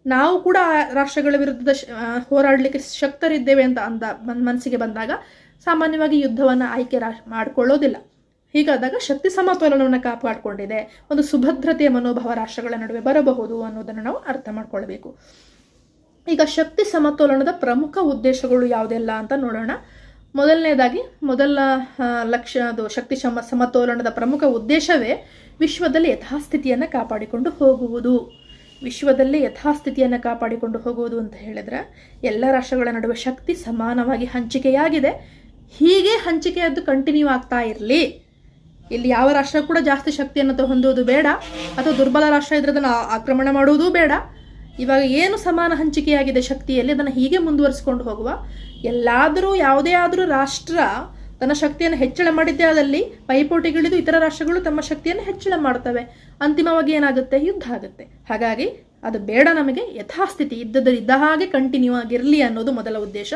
ನಾವು ಕೂಡ ರಾಷ್ಟ್ರಗಳ ವಿರುದ್ಧ ಶ- ಹೋರಾಡಲಿಕ್ಕೆ ಶಕ್ತರಿದ್ದೇವೆ ಅಂತ ಅಂದ ಮನಸ್ಸಿಗೆ ಬಂದಾಗ ಸಾಮಾನ್ಯವಾಗಿ ಯುದ್ಧವನ್ನು ಆಯ್ಕೆ ಮಾಡಿಕೊಳ್ಳೋದಿಲ್ಲ. ಹೀಗಾದಾಗ ಶಕ್ತಿ ಸಮತೋಲನವನ್ನು ಕಾಪಾಡಿಕೊಂಡಿದೆ. ಒಂದು ಸುಭದ್ರತೆಯ ಮನೋಭಾವ ರಾಷ್ಟ್ರಗಳ ನಡುವೆ ಬರಬಹುದು ಅನ್ನೋದನ್ನು ನಾವು ಅರ್ಥ ಮಾಡ್ಕೊಳ್ಬೇಕು. ಈಗ ಶಕ್ತಿ ಸಮತೋಲನದ ಪ್ರಮುಖ ಉದ್ದೇಶಗಳು ಯಾವುದೆಲ್ಲ ಅಂತ ನೋಡೋಣ. ಮೊದಲನೇದಾಗಿ, ಮೊದಲ ಲಕ್ಷ, ಅದು ಶಕ್ತಿ ಸಮ, ಸಮತೋಲನದ ಪ್ರಮುಖ ಉದ್ದೇಶವೇ ವಿಶ್ವದಲ್ಲಿ ಯಥಾಸ್ಥಿತಿಯನ್ನು ಕಾಪಾಡಿಕೊಂಡು ಹೋಗುವುದು. ವಿಶ್ವದಲ್ಲಿ ಯಥಾಸ್ಥಿತಿಯನ್ನು ಕಾಪಾಡಿಕೊಂಡು ಹೋಗುವುದು ಅಂತ ಹೇಳಿದ್ರೆ, ಎಲ್ಲ ರಾಷ್ಟ್ರಗಳ ನಡುವೆ ಶಕ್ತಿ ಸಮಾನವಾಗಿ ಹಂಚಿಕೆಯಾಗಿದೆ. ಹೀಗೆ ಹಂಚಿಕೆಯದ್ದು ಕಂಟಿನ್ಯೂ ಆಗ್ತಾ ಇರಲಿ. ಇಲ್ಲಿ ಯಾವ ರಾಷ್ಟ್ರ ಕೂಡ ಜಾಸ್ತಿ ಶಕ್ತಿಯನ್ನು ಹೊಂದುವುದು ಬೇಡ, ಅಥವಾ ದುರ್ಬಲ ರಾಷ್ಟ್ರ ಇದ್ರೆ ಅದನ್ನು ಆಕ್ರಮಣ ಮಾಡುವುದೂ ಬೇಡ. ಇವಾಗ ಏನು ಸಮಾನ ಹಂಚಿಕೆಯಾಗಿದೆ ಶಕ್ತಿಯಲ್ಲಿ, ಅದನ್ನು ಹೀಗೆ ಮುಂದುವರಿಸಿಕೊಂಡು ಹೋಗುವ. ಎಲ್ಲಾದರೂ ಯಾವುದೇ ಆದರೂ ರಾಷ್ಟ್ರ ತನ್ನ ಶಕ್ತಿಯನ್ನು ಹೆಚ್ಚಳ ಮಾಡಿದ್ದೇ ಆದಲ್ಲಿ ಪೈಪೋಟಿಗಿಳಿದು ಇತರ ರಾಷ್ಟ್ರಗಳು ತಮ್ಮ ಶಕ್ತಿಯನ್ನು ಹೆಚ್ಚಳ ಮಾಡ್ತವೆ ಅಂತಿಮವಾಗಿ ಏನಾಗುತ್ತೆ? ಯುದ್ಧ ಆಗುತ್ತೆ. ಹಾಗಾಗಿ ಅದು ಬೇಡ ನಮಗೆ. ಯಥಾಸ್ಥಿತಿ ಇದ್ದದ್ದು ಇದ್ದ ಹಾಗೆ ಕಂಟಿನ್ಯೂ ಆಗಿರಲಿ ಅನ್ನೋದು ಮೊದಲ ಉದ್ದೇಶ.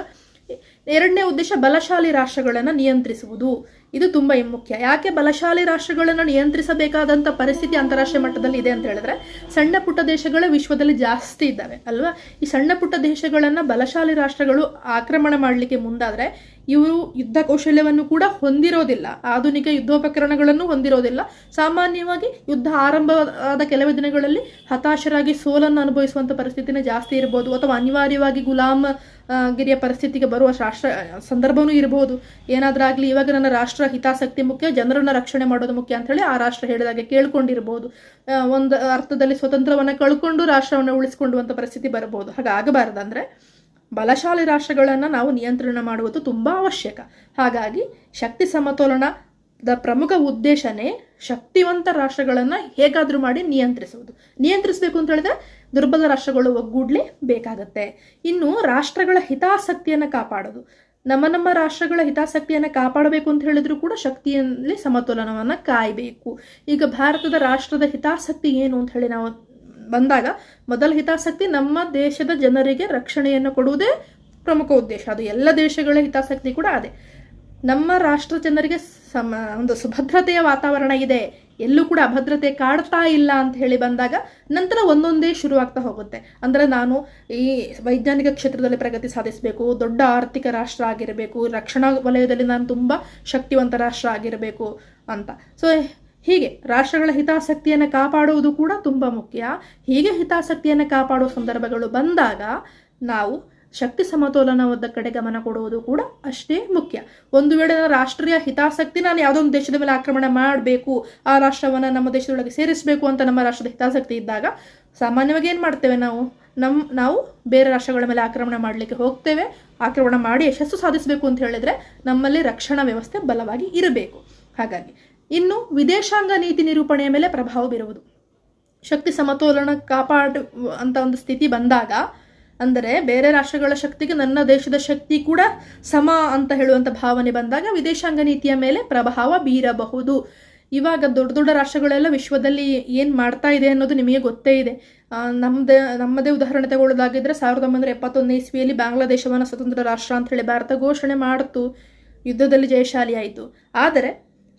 ಎರಡನೇ ಉದ್ದೇಶ ಬಲಶಾಲಿ ರಾಷ್ಟ್ರಗಳನ್ನು ನಿಯಂತ್ರಿಸುವುದು. ಇದು ತುಂಬ ಮುಖ್ಯ. ಯಾಕೆ ಬಲಶಾಲಿ ರಾಷ್ಟ್ರಗಳನ್ನು ನಿಯಂತ್ರಿಸಬೇಕಾದಂಥ ಪರಿಸ್ಥಿತಿ ಅಂತಾರಾಷ್ಟ್ರೀಯ ಮಟ್ಟದಲ್ಲಿ ಇದೆ ಅಂತ ಹೇಳಿದ್ರೆ, ಸಣ್ಣ ಪುಟ್ಟ ದೇಶಗಳು ವಿಶ್ವದಲ್ಲಿ ಜಾಸ್ತಿ ಇದ್ದಾವೆ, ಅಲ್ವಾ? ಈ ಸಣ್ಣ ಪುಟ್ಟ ದೇಶಗಳನ್ನು ಬಲಶಾಲಿ ರಾಷ್ಟ್ರಗಳು ಆಕ್ರಮಣ ಮಾಡಲಿಕ್ಕೆ ಮುಂದಾದರೆ ಇವರು ಯುದ್ಧ ಕೌಶಲ್ಯವನ್ನು ಕೂಡ ಹೊಂದಿರೋದಿಲ್ಲ. ಆಧುನಿಕ ಯುದ್ಧೋಪಕರಣಗಳನ್ನು ಹೊಂದಿರೋದಿಲ್ಲ. ಸಾಮಾನ್ಯವಾಗಿ ಯುದ್ಧ ಆರಂಭವಾದ ಕೆಲವೇ ದಿನಗಳಲ್ಲಿ ಹತಾಶರಾಗಿ ಸೋಲನ್ನು ಅನುಭವಿಸುವಂಥ ಪರಿಸ್ಥಿತಿನೇ ಜಾಸ್ತಿ ಇರ್ಬೋದು. ಅಥವಾ ಅನಿವಾರ್ಯವಾಗಿ ಗುಲಾಮ ಗಿರಿಯ ಪರಿಸ್ಥಿತಿಗೆ ಬರುವ ರಾಷ್ಟ್ರ ಸಂದರ್ಭವೂ ಇರಬಹುದು ಏನಾದ್ರಾಗ್ಲಿ ಇವಾಗ ನನ್ನ ರಾಷ್ಟ್ರ ಹಿತಾಸಕ್ತಿ ಮುಖ್ಯ, ಜನರನ್ನ ರಕ್ಷಣೆ ಮಾಡೋದು ಮುಖ್ಯ ಅಂತ ಹೇಳಿ ಆ ರಾಷ್ಟ್ರ ಹೇಳಿದಾಗೆ ಕೇಳ್ಕೊಂಡಿರಬಹುದು ಒಂದು ಅರ್ಥದಲ್ಲಿ ಸ್ವತಂತ್ರವನ್ನು ಕಳ್ಕೊಂಡು ರಾಷ್ಟ್ರವನ್ನು ಉಳಿಸಿಕೊಳ್ಳುವಂಥ ಪರಿಸ್ಥಿತಿ ಬರಬಹುದು. ಹಾಗಾಗಬಾರ್ದಂದ್ರೆ ಬಲಶಾಲಿ ರಾಷ್ಟ್ರಗಳನ್ನು ನಾವು ನಿಯಂತ್ರಣ ಮಾಡುವುದು ತುಂಬ ಅವಶ್ಯಕ. ಹಾಗಾಗಿ ಶಕ್ತಿ ಸಮತೋಲನದ ಪ್ರಮುಖ ಉದ್ದೇಶನೇ ಶಕ್ತಿವಂತ ರಾಷ್ಟ್ರಗಳನ್ನು ಹೇಗಾದರೂ ಮಾಡಿ ನಿಯಂತ್ರಿಸುವುದು. ನಿಯಂತ್ರಿಸಬೇಕು ಅಂತ ಹೇಳಿದ್ರೆ ದುರ್ಬಲ ರಾಷ್ಟ್ರಗಳು ಒಗ್ಗೂಡ್ಲಿ ಬೇಕಾಗತ್ತೆ. ಇನ್ನು ರಾಷ್ಟ್ರಗಳ ಹಿತಾಸಕ್ತಿಯನ್ನು ಕಾಪಾಡೋದು. ನಮ್ಮ ನಮ್ಮ ರಾಷ್ಟ್ರಗಳ ಹಿತಾಸಕ್ತಿಯನ್ನು ಕಾಪಾಡಬೇಕು ಅಂತ ಹೇಳಿದ್ರು ಕೂಡ ಶಕ್ತಿಯಲ್ಲಿ ಸಮತೋಲನವನ್ನು ಕಾಯಬೇಕು. ಈಗ ಭಾರತದ ರಾಷ್ಟ್ರದ ಹಿತಾಸಕ್ತಿ ಏನು ಅಂತ ಹೇಳಿ ನಾವು ಬಂದಾಗ ಮೊದಲ ಹಿತಾಸಕ್ತಿ ನಮ್ಮ ದೇಶದ ಜನರಿಗೆ ರಕ್ಷಣೆಯನ್ನು ಕೊಡುವುದೇ ಪ್ರಮುಖ ಉದ್ದೇಶ. ಅದು ಎಲ್ಲ ದೇಶಗಳ ಹಿತಾಸಕ್ತಿ ಕೂಡ ಅದೇ. ನಮ್ಮ ರಾಷ್ಟ್ರ ಜನರಿಗೆ ಸಮ, ಒಂದು ಸುಭದ್ರತೆಯ ವಾತಾವರಣ ಇದೆ. ಎಲ್ಲೂ ಕೂಡ ಅಭದ್ರತೆ ಕಾಡ್ತಾ ಇಲ್ಲ ಅಂತ ಹೇಳಿ ಬಂದಾಗ ನಂತರ ಒಂದೊಂದೇ ಶುರುವಾಗ್ತಾ ಹೋಗುತ್ತೆ. ಅಂದರೆ ನಾನು ಈ ವೈಜ್ಞಾನಿಕ ಕ್ಷೇತ್ರದಲ್ಲಿ ಪ್ರಗತಿ ಸಾಧಿಸಬೇಕು, ದೊಡ್ಡ ಆರ್ಥಿಕ ರಾಷ್ಟ್ರ ಆಗಿರಬೇಕು, ರಕ್ಷಣಾ ವಲಯದಲ್ಲಿ ನಾನು ತುಂಬ ಶಕ್ತಿವಂತ ರಾಷ್ಟ್ರ ಆಗಿರಬೇಕು ಅಂತ. ಸೊ ಹೀಗೆ ರಾಷ್ಟ್ರಗಳ ಹಿತಾಸಕ್ತಿಯನ್ನು ಕಾಪಾಡುವುದು ಕೂಡ ತುಂಬ ಮುಖ್ಯ. ಹೀಗೆ ಹಿತಾಸಕ್ತಿಯನ್ನು ಕಾಪಾಡುವ ಸಂದರ್ಭಗಳು ಬಂದಾಗ ನಾವು ಶಕ್ತಿ ಸಮತೋಲನದ ಕಡೆ ಗಮನ ಕೊಡುವುದು ಕೂಡ ಅಷ್ಟೇ ಮುಖ್ಯ. ಒಂದು ವೇಳೆ ರಾಷ್ಟ್ರೀಯ ಹಿತಾಸಕ್ತಿ ನಾನು ಯಾವುದೊಂದು ದೇಶದ ಮೇಲೆ ಆಕ್ರಮಣ ಮಾಡಬೇಕು, ಆ ರಾಷ್ಟ್ರವನ್ನು ನಮ್ಮ ದೇಶದೊಳಗೆ ಸೇರಿಸಬೇಕು ಅಂತ ನಮ್ಮ ರಾಷ್ಟ್ರದ ಹಿತಾಸಕ್ತಿ ಇದ್ದಾಗ ಸಾಮಾನ್ಯವಾಗಿ ಏನು ಮಾಡ್ತೇವೆ ನಾವು? ನಮ್ಮ ನಾವು ಬೇರೆ ರಾಷ್ಟ್ರಗಳ ಮೇಲೆ ಆಕ್ರಮಣ ಮಾಡಲಿಕ್ಕೆ ಹೋಗ್ತೇವೆ. ಆಕ್ರಮಣ ಮಾಡಿ ಯಶಸ್ಸು ಸಾಧಿಸಬೇಕು ಅಂತ ಹೇಳಿದ್ರೆ ನಮ್ಮಲ್ಲಿ ರಕ್ಷಣಾ ವ್ಯವಸ್ಥೆ ಬಲವಾಗಿ ಇರಬೇಕು. ಹಾಗಾಗಿ ಇನ್ನು ವಿದೇಶಾಂಗ ನೀತಿ ನಿರೂಪಣೆಯ ಮೇಲೆ ಪ್ರಭಾವ ಬೀರುವುದು. ಶಕ್ತಿ ಸಮತೋಲನ ಕಾಪಾಡ ಅಂತ ಒಂದು ಸ್ಥಿತಿ ಬಂದಾಗ, ಅಂದರೆ ಬೇರೆ ರಾಷ್ಟ್ರಗಳ ಶಕ್ತಿಗೆ ನನ್ನ ದೇಶದ ಶಕ್ತಿ ಕೂಡ ಸಮ ಅಂತ ಹೇಳುವಂಥ ಭಾವನೆ ಬಂದಾಗ ವಿದೇಶಾಂಗ ನೀತಿಯ ಮೇಲೆ ಪ್ರಭಾವ ಬೀರಬಹುದು. ಇವಾಗ ದೊಡ್ಡ ದೊಡ್ಡ ರಾಷ್ಟ್ರಗಳೆಲ್ಲ ವಿಶ್ವದಲ್ಲಿ ಏನು ಮಾಡ್ತಾ ಇದೆ ಅನ್ನೋದು ನಿಮಗೆ ಗೊತ್ತೇ ಇದೆ. ನಮ್ಮದೇ ನಮ್ಮದೇ ಉದಾಹರಣೆ ತಗೊಳ್ಳೋದಾಗಿದ್ದರೆ ಸಾವಿರದ ಒಂಬೈನೂರ ಎಪ್ಪತ್ತೊಂದನೇ ಇಸ್ವಿಯಲ್ಲಿ ಬಾಂಗ್ಲಾದೇಶವನ್ನು ಸ್ವತಂತ್ರ ರಾಷ್ಟ್ರ ಅಂತ ಹೇಳಿ ಭಾರತ ಘೋಷಣೆ ಮಾಡಿತು. ಯುದ್ಧದಲ್ಲಿ ಜಯಶಾಲಿ ಆಯಿತು ಆದರೆ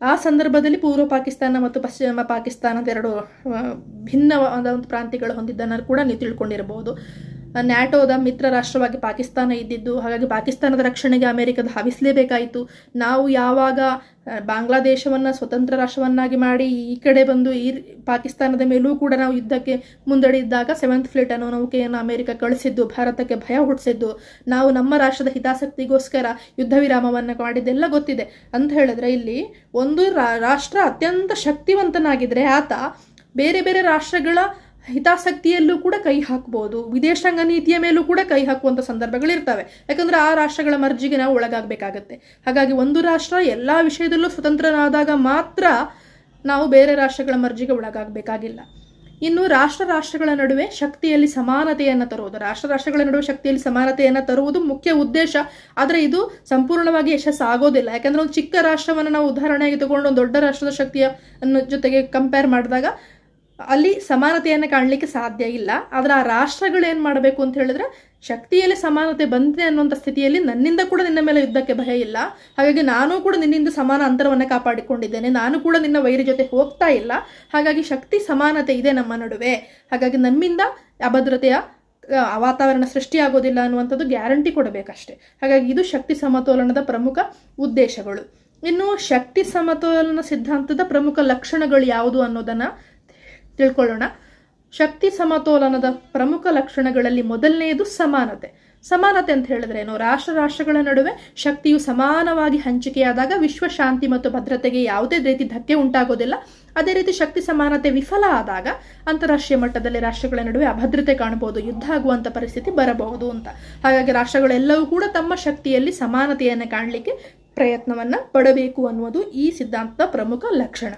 ಆ ಸಂದರ್ಭದಲ್ಲಿ ಪೂರ್ವ ಪಾಕಿಸ್ತಾನ ಮತ್ತು ಪಶ್ಚಿಮ ಪಾಕಿಸ್ತಾನದ ಎರಡು ಭಿನ್ನವಾದ ಒಂದು ಪ್ರಾಂತ್ಯಗಳು ಹೊಂದಿದ್ದನ್ನು ಕೂಡ ನೀವು ತಿಳ್ಕೊಂಡಿರಬಹುದು ನ್ಯಾಟೋದ ಮಿತ್ರ ರಾಷ್ಟ್ರವಾಗಿ ಪಾಕಿಸ್ತಾನ ಇದ್ದಿದ್ದು, ಹಾಗಾಗಿ ಪಾಕಿಸ್ತಾನದ ರಕ್ಷಣೆಗೆ ಅಮೆರಿಕ ಧಾವಿಸಲೇಬೇಕಾಯಿತು ನಾವು ಯಾವಾಗ ಬಾಂಗ್ಲಾದೇಶವನ್ನು ಸ್ವತಂತ್ರ ರಾಷ್ಟ್ರವನ್ನಾಗಿ ಮಾಡಿ ಈ ಕಡೆ ಬಂದು ಈ ಪಾಕಿಸ್ತಾನದ ಮೇಲೂ ಕೂಡ ನಾವು ಯುದ್ಧಕ್ಕೆ ಮುಂದಡಿದ್ದಾಗ ಸೆವೆಂತ್ ಫ್ಲೀಟ್ ಅನ್ನೋ ನೌಕೆಯನ್ನು ಅಮೆರಿಕ ಕಳಿಸಿದ್ದು, ಭಾರತಕ್ಕೆ ಭಯ ಹುಟ್ಟಿಸಿದ್ದು. ನಾವು ನಮ್ಮ ರಾಷ್ಟ್ರದ ಹಿತಾಸಕ್ತಿಗೋಸ್ಕರ ಯುದ್ಧ ವಿರಾಮವನ್ನು ಮಾಡಿದ್ದೆಲ್ಲ ಗೊತ್ತಿದೆ. ಅಂತ ಹೇಳಿದ್ರೆ ಇಲ್ಲಿ ಒಂದು ರಾಷ್ಟ್ರ ಅತ್ಯಂತ ಶಕ್ತಿವಂತನಾಗಿದ್ದರೆ ಆತ ಬೇರೆ ಬೇರೆ ರಾಷ್ಟ್ರಗಳ ಹಿತಾಸಕ್ತಿಯಲ್ಲೂ ಕೂಡ ಕೈ ಹಾಕ್ಬೋದು. ವಿದೇಶಾಂಗ ನೀತಿಯ ಮೇಲೂ ಕೂಡ ಕೈ ಹಾಕುವಂಥ ಸಂದರ್ಭಗಳಿರ್ತವೆ. ಯಾಕಂದ್ರೆ ಆ ರಾಷ್ಟ್ರಗಳ ಮರ್ಜಿಗೆ ನಾವು ಒಳಗಾಗಬೇಕಾಗತ್ತೆ. ಹಾಗಾಗಿ ಒಂದು ರಾಷ್ಟ್ರ ಎಲ್ಲ ವಿಷಯದಲ್ಲೂ ಸ್ವತಂತ್ರನಾದಾಗ ಮಾತ್ರ ನಾವು ಬೇರೆ ರಾಷ್ಟ್ರಗಳ ಮರ್ಜಿಗೆ ಒಳಗಾಗಬೇಕಾಗಿಲ್ಲ. ಇನ್ನು ರಾಷ್ಟ್ರ ರಾಷ್ಟ್ರಗಳ ನಡುವೆ ಶಕ್ತಿಯಲ್ಲಿ ಸಮಾನತೆಯನ್ನು ತರುವುದು. ರಾಷ್ಟ್ರ ರಾಷ್ಟ್ರಗಳ ನಡುವೆ ಶಕ್ತಿಯಲ್ಲಿ ಸಮಾನತೆಯನ್ನು ತರುವುದು ಮುಖ್ಯ ಉದ್ದೇಶ. ಆದರೆ ಇದು ಸಂಪೂರ್ಣವಾಗಿ ಯಶಸ್ಸಾಗೋದಿಲ್ಲ. ಯಾಕಂದ್ರೆ ಒಂದು ಚಿಕ್ಕ ರಾಷ್ಟ್ರವನ್ನು ನಾವು ಉದಾಹರಣೆಯಾಗಿ ತಗೊಂಡು ಒಂದು ದೊಡ್ಡ ರಾಷ್ಟ್ರದ ಶಕ್ತಿಯ ಜೊತೆಗೆ ಕಂಪೇರ್ ಮಾಡಿದಾಗ ಅಲ್ಲಿ ಸಮಾನತೆಯನ್ನು ಕಾಣಲಿಕ್ಕೆ ಸಾಧ್ಯ ಇಲ್ಲ. ಆದರೆ ಆ ರಾಷ್ಟ್ರಗಳು ಏನು ಮಾಡಬೇಕು ಅಂತ ಹೇಳಿದ್ರೆ, ಶಕ್ತಿಯಲ್ಲಿ ಸಮಾನತೆ ಬಂದಿದೆ ಅನ್ನುವಂಥ ಸ್ಥಿತಿಯಲ್ಲಿ ನನ್ನಿಂದ ಕೂಡ ನಿನ್ನ ಮೇಲೆ ಯುದ್ಧಕ್ಕೆ ಭಯ ಇಲ್ಲ. ಹಾಗಾಗಿ ನಾನು ಕೂಡ ನಿನ್ನಿಂದ ಸಮಾನ ಅಂತರವನ್ನು ಕಾಪಾಡಿಕೊಂಡಿದ್ದೇನೆ. ನಾನು ಕೂಡ ನಿನ್ನ ವೈರ ಜೊತೆ ಹೋಗ್ತಾ ಇಲ್ಲ. ಹಾಗಾಗಿ ಶಕ್ತಿ ಸಮಾನತೆ ಇದೆ ನಮ್ಮ ನಡುವೆ. ಹಾಗಾಗಿ ನಮ್ಮಿಂದ ಅಭದ್ರತೆಯ ವಾತಾವರಣ ಸೃಷ್ಟಿಯಾಗೋದಿಲ್ಲ ಅನ್ನುವಂಥದ್ದು ಗ್ಯಾರಂಟಿ ಕೊಡಬೇಕಷ್ಟೆ. ಹಾಗಾಗಿ ಇದು ಶಕ್ತಿ ಸಮತೋಲನದ ಪ್ರಮುಖ ಉದ್ದೇಶಗಳು. ಇನ್ನು ಶಕ್ತಿ ಸಮತೋಲನ ಸಿದ್ಧಾಂತದ ಪ್ರಮುಖ ಲಕ್ಷಣಗಳು ಯಾವುದು ಅನ್ನೋದನ್ನು ತಿಳ್ಕೊಳ್ಳೋಣ. ಶಕ್ತಿ ಸಮತೋಲನದ ಪ್ರಮುಖ ಲಕ್ಷಣಗಳಲ್ಲಿ ಮೊದಲನೆಯದು ಸಮಾನತೆ. ಸಮಾನತೆ ಅಂತ ಹೇಳಿದ್ರೆ ಏನು? ರಾಷ್ಟ್ರ ರಾಷ್ಟ್ರಗಳ ನಡುವೆ ಶಕ್ತಿಯು ಸಮಾನವಾಗಿ ಹಂಚಿಕೆಯಾದಾಗ ವಿಶ್ವ ಶಾಂತಿ ಮತ್ತು ಭದ್ರತೆಗೆ ಯಾವುದೇ ರೀತಿ ಧಕ್ಕೆ ಉಂಟಾಗೋದಿಲ್ಲ. ಅದೇ ರೀತಿ ಶಕ್ತಿ ಸಮಾನತೆ ವಿಫಲ ಆದಾಗ ಅಂತಾರಾಷ್ಟ್ರೀಯ ಮಟ್ಟದಲ್ಲಿ ರಾಷ್ಟ್ರಗಳ ನಡುವೆ ಅಭದ್ರತೆ ಕಾಣಬಹುದು, ಯುದ್ಧ ಆಗುವಂಥ ಪರಿಸ್ಥಿತಿ ಬರಬಹುದು ಅಂತ. ಹಾಗಾಗಿ ರಾಷ್ಟ್ರಗಳೆಲ್ಲವೂ ಕೂಡ ತಮ್ಮ ಶಕ್ತಿಯಲ್ಲಿ ಸಮಾನತೆಯನ್ನು ಕಾಣಲಿಕ್ಕೆ ಪ್ರಯತ್ನವನ್ನು ಪಡಬೇಕು ಅನ್ನುವುದು ಈ ಸಿದ್ಧಾಂತದ ಪ್ರಮುಖ ಲಕ್ಷಣ.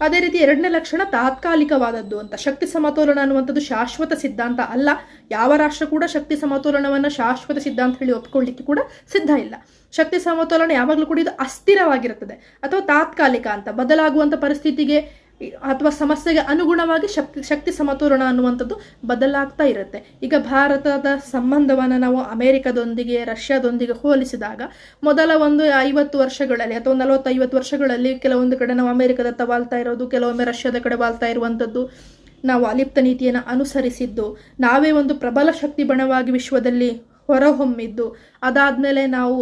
ಅದೇ ರೀತಿ ಎರಡನೇ ಲಕ್ಷಣ ತಾತ್ಕಾಲಿಕವಾದದ್ದು ಅಂತ. ಶಕ್ತಿ ಸಮತೋಲನ ಅನ್ನುವಂಥದ್ದು ಶಾಶ್ವತ ಸಿದ್ಧಾಂತ ಅಲ್ಲ. ಯಾವ ರಾಷ್ಟ್ರ ಕೂಡ ಶಕ್ತಿ ಸಮತೋಲನವನ್ನು ಶಾಶ್ವತ ಸಿದ್ಧಾಂತ ಹೇಳಿ ಒಪ್ಕೊಳ್ಳಿಕ್ಕೆ ಕೂಡ ಸಿದ್ಧ ಇಲ್ಲ. ಶಕ್ತಿ ಸಮತೋಲನ ಯಾವಾಗಲೂ ಕೂಡ ಇದು ಅಸ್ಥಿರವಾಗಿರುತ್ತದೆ. ಅಥವಾ ತಾತ್ಕಾಲಿಕ ಅಂತ. ಬದಲಾಗುವಂಥ ಪರಿಸ್ಥಿತಿಗೆ ಅಥವಾ ಸಮಸ್ಯೆಗೆ ಅನುಗುಣವಾಗಿ ಶಕ್ತಿ ಶಕ್ತಿ ಸಮತೋಲನ ಅನ್ನುವಂಥದ್ದು ಬದಲಾಗ್ತಾ ಇರುತ್ತೆ. ಈಗ ಭಾರತದ ಸಂಬಂಧವನ್ನು ನಾವು ಅಮೇರಿಕದೊಂದಿಗೆ, ರಷ್ಯಾದೊಂದಿಗೆ ಹೋಲಿಸಿದಾಗ ಮೊದಲ ಒಂದು ಐವತ್ತು ವರ್ಷಗಳಲ್ಲಿ ಅಥವಾ ನಲವತ್ತೈವತ್ತು ವರ್ಷಗಳಲ್ಲಿ ಕೆಲವೊಂದು ಕಡೆ ನಾವು ಅಮೆರಿಕದತ್ತ ವಾಲ್ತಾ ಇರೋದು, ಕೆಲವೊಮ್ಮೆ ರಷ್ಯಾದ ಕಡೆ ವಾಲ್ತಾ ಇರುವಂಥದ್ದು. ನಾವು ಅಲಿಪ್ತ ನೀತಿಯನ್ನು ಅನುಸರಿಸಿದ್ದು, ನಾವೇ ಒಂದು ಪ್ರಬಲ ಶಕ್ತಿ ಬಣವಾಗಿ ವಿಶ್ವದಲ್ಲಿ ಹೊರಹೊಮ್ಮಿದ್ದು. ಅದಾದಮೇಲೆ ನಾವು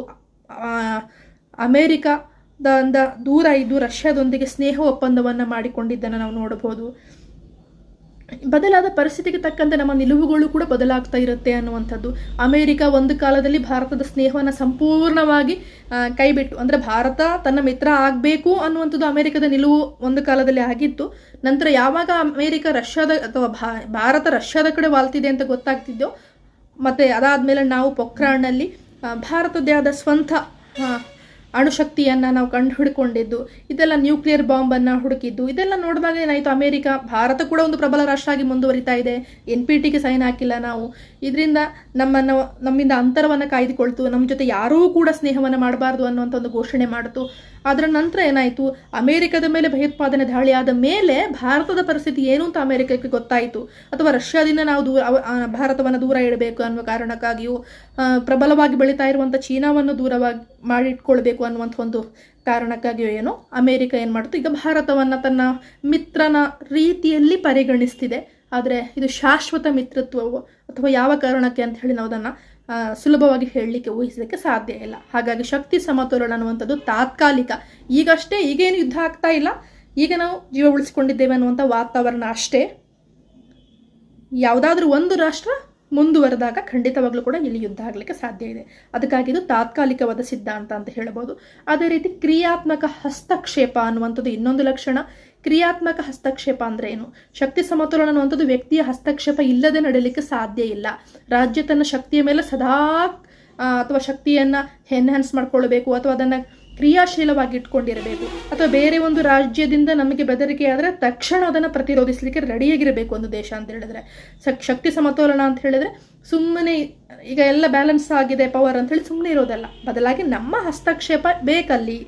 ಅಮೇರಿಕಾ ದಿಂದ ದೂರ ಇದ್ದು ರಷ್ಯಾದೊಂದಿಗೆ ಸ್ನೇಹ ಒಪ್ಪಂದವನ್ನು ಮಾಡಿಕೊಂಡಿದ್ದನ್ನು ನಾವು ನೋಡಬಹುದು. ಬದಲಾದ ಪರಿಸ್ಥಿತಿಗೆ ತಕ್ಕಂತೆ ನಮ್ಮ ನಿಲುವುಗಳು ಕೂಡ ಬದಲಾಗ್ತಾ ಇರುತ್ತೆ ಅನ್ನುವಂಥದ್ದು. ಅಮೇರಿಕ ಒಂದು ಕಾಲದಲ್ಲಿ ಭಾರತದ ಸ್ನೇಹವನ್ನು ಸಂಪೂರ್ಣವಾಗಿ ಕೈಬಿಟ್ಟು, ಅಂದರೆ ಭಾರತ ತನ್ನ ಮಿತ್ರ ಆಗಬೇಕು ಅನ್ನುವಂಥದ್ದು ಅಮೇರಿಕದ ನಿಲುವು ಒಂದು ಕಾಲದಲ್ಲಿ ಆಗಿತ್ತು. ನಂತರ ಯಾವಾಗ ಅಮೇರಿಕ ರಷ್ಯಾದ ಅಥವಾ ಭಾರತ ರಷ್ಯಾದ ಕಡೆ ವಾಲ್ತಿದೆ ಅಂತ ಗೊತ್ತಾಗ್ತಿದ್ದೋ ಮತ್ತು ಅದಾದಮೇಲೆ ನಾವು ಪೊಖ್ರಾಣ್ನಲ್ಲಿ ಭಾರತದೇ ಆದ ಸ್ವಂತ ಅಣುಶಕ್ತಿಯನ್ನು ನಾವು ಕಂಡು ಹಿಡ್ಕೊಂಡಿದ್ದು ಇದೆಲ್ಲ ನ್ಯೂಕ್ಲಿಯರ್ ಬಾಂಬನ್ನು ಹುಡುಕಿದ್ದು, ಇದೆಲ್ಲ ನೋಡಿದಾಗ ಏನಾಯಿತು? ಅಮೆರಿಕ, ಭಾರತ ಕೂಡ ಒಂದು ಪ್ರಬಲ ರಾಷ್ಟ್ರ ಆಗಿ ಮುಂದುವರಿತಾ ಇದೆ. ಎನ್ ಪಿ ಟಿಗೆ ಸೈನ್ ಹಾಕಿಲ್ಲ ನಾವು. ಇದರಿಂದ ನಮ್ಮನ್ನು, ನಮ್ಮಿಂದ ಅಂತರವನ್ನು ಕಾಯ್ದುಕೊಳ್ತು. ನಮ್ಮ ಜೊತೆ ಯಾರೂ ಕೂಡ ಸ್ನೇಹವನ್ನು ಮಾಡಬಾರ್ದು ಅನ್ನುವಂಥ ಒಂದು ಘೋಷಣೆ ಮಾಡಿತು. ಅದರ ನಂತರ ಏನಾಯಿತು? ಅಮೇರಿಕದ ಮೇಲೆ ಭಯೋತ್ಪಾದನೆ ಆದ ಮೇಲೆ ಭಾರತದ ಪರಿಸ್ಥಿತಿ ಏನು ಅಂತ ಅಮೇರಿಕಕ್ಕೆ ಗೊತ್ತಾಯಿತು. ಅಥವಾ ರಷ್ಯಾದಿಂದ ನಾವು ದೂರ ಭಾರತವನ್ನು ದೂರ ಇಡಬೇಕು ಅನ್ನುವ ಕಾರಣಕ್ಕಾಗಿಯೂ ಪ್ರಬಲವಾಗಿ ಬೆಳೀತಾ ಇರುವಂಥ ಚೀನಾವನ್ನು ದೂರವಾಗಿ ಮಾಡಿಟ್ಕೊಳ್ಬೇಕು ಅನ್ನುವಂಥ ಒಂದು ಕಾರಣಕ್ಕಾಗಿಯೋ ಏನೋ, ಅಮೇರಿಕ ಏನು ಮಾಡ್ತು? ಈಗ ಭಾರತವನ್ನು ತನ್ನ ಮಿತ್ರನ ರೀತಿಯಲ್ಲಿ ಪರಿಗಣಿಸ್ತಿದೆ. ಆದರೆ ಇದು ಶಾಶ್ವತ ಮಿತ್ರತ್ವವು ಅಥವಾ ಯಾವ ಕಾರಣಕ್ಕೆ ಅಂತ ಹೇಳಿ ನಾವು ಅದನ್ನು ಸುಲಭವಾಗಿ ಹೇಳಲಿಕ್ಕೆ ಊಹಿಸಲಿಕ್ಕೆ ಸಾಧ್ಯ ಇಲ್ಲ. ಹಾಗಾಗಿ ಶಕ್ತಿ ಸಮತೋಲನ ಅನ್ನುವಂಥದ್ದು ತಾತ್ಕಾಲಿಕ. ಈಗಷ್ಟೇ ಈಗೇನು ಯುದ್ಧ ಆಗ್ತಾ ಇಲ್ಲ. ಈಗ ನಾವು ಜೀವ ಉಳಿಸಿಕೊಂಡಿದ್ದೇವೆ ಅನ್ನುವಂಥ ವಾತಾವರಣ ಅಷ್ಟೇ. ಯಾವುದಾದ್ರೂ ಒಂದು ರಾಷ್ಟ್ರ ಮುಂದುವರೆದಾಗ ಖಂಡಿತವಾಗಲೂ ಕೂಡ ಇಲ್ಲಿ ಯುದ್ಧ ಆಗಲಿಕ್ಕೆ ಸಾಧ್ಯ ಇದೆ. ಅದಕ್ಕಾಗಿ ಇದು ತಾತ್ಕಾಲಿಕವಾದ ಸಿದ್ಧಾಂತ ಅಂತ ಹೇಳ್ಬೋದು ಅದೇ ರೀತಿ ಕ್ರಿಯಾತ್ಮಕ ಹಸ್ತಕ್ಷೇಪ ಅನ್ನುವಂಥದ್ದು ಇನ್ನೊಂದು ಲಕ್ಷಣ. ಕ್ರಿಯಾತ್ಮಕ ಹಸ್ತಕ್ಷೇಪ ಅಂದ್ರೆ ಏನು? ಶಕ್ತಿ ಸಮತೋಲನ ಅನ್ನುವಂಥದ್ದು ವ್ಯಕ್ತಿಯ ಹಸ್ತಕ್ಷೇಪ ಇಲ್ಲದೆ ನಡೆಯಲಿಕ್ಕೆ ಸಾಧ್ಯ ಇಲ್ಲ. ರಾಜ್ಯ ತನ್ನ ಶಕ್ತಿಯ ಮೇಲೆ ಸದಾ ಅಥವಾ ಶಕ್ತಿಯನ್ನು ಎನ್ಹ್ಯಾನ್ಸ್ ಮಾಡ್ಕೊಳ್ಬೇಕು, ಅಥವಾ ಅದನ್ನು ಕ್ರಿಯಾಶೀಲವಾಗಿ ಇಟ್ಕೊಂಡಿರಬೇಕು ಅಥವಾ ಬೇರೆ ಒಂದು ರಾಜ್ಯದಿಂದ ನಮಗೆ ಬೆದರಿಕೆ ಆದರೆ ತಕ್ಷಣ ಅದನ್ನು ಪ್ರತಿರೋಧಿಸಲಿಕ್ಕೆ ರೆಡಿಯಾಗಿರಬೇಕು ಒಂದು ದೇಶ ಅಂತ ಹೇಳಿದ್ರೆ. ಶಕ್ತಿ ಸಮತೋಲನ ಅಂತ ಹೇಳಿದ್ರೆ ಸುಮ್ಮನೆ ಈಗ ಎಲ್ಲ ಬ್ಯಾಲೆನ್ಸ್ ಆಗಿದೆ ಪವರ್ ಅಂತ ಹೇಳಿ ಸುಮ್ಮನೆ ಇರೋದಲ್ಲ. ಬದಲಾಗಿ ನಮ್ಮ ಹಸ್ತಕ್ಷೇಪ ಬೇಕಲ್ಲಿ?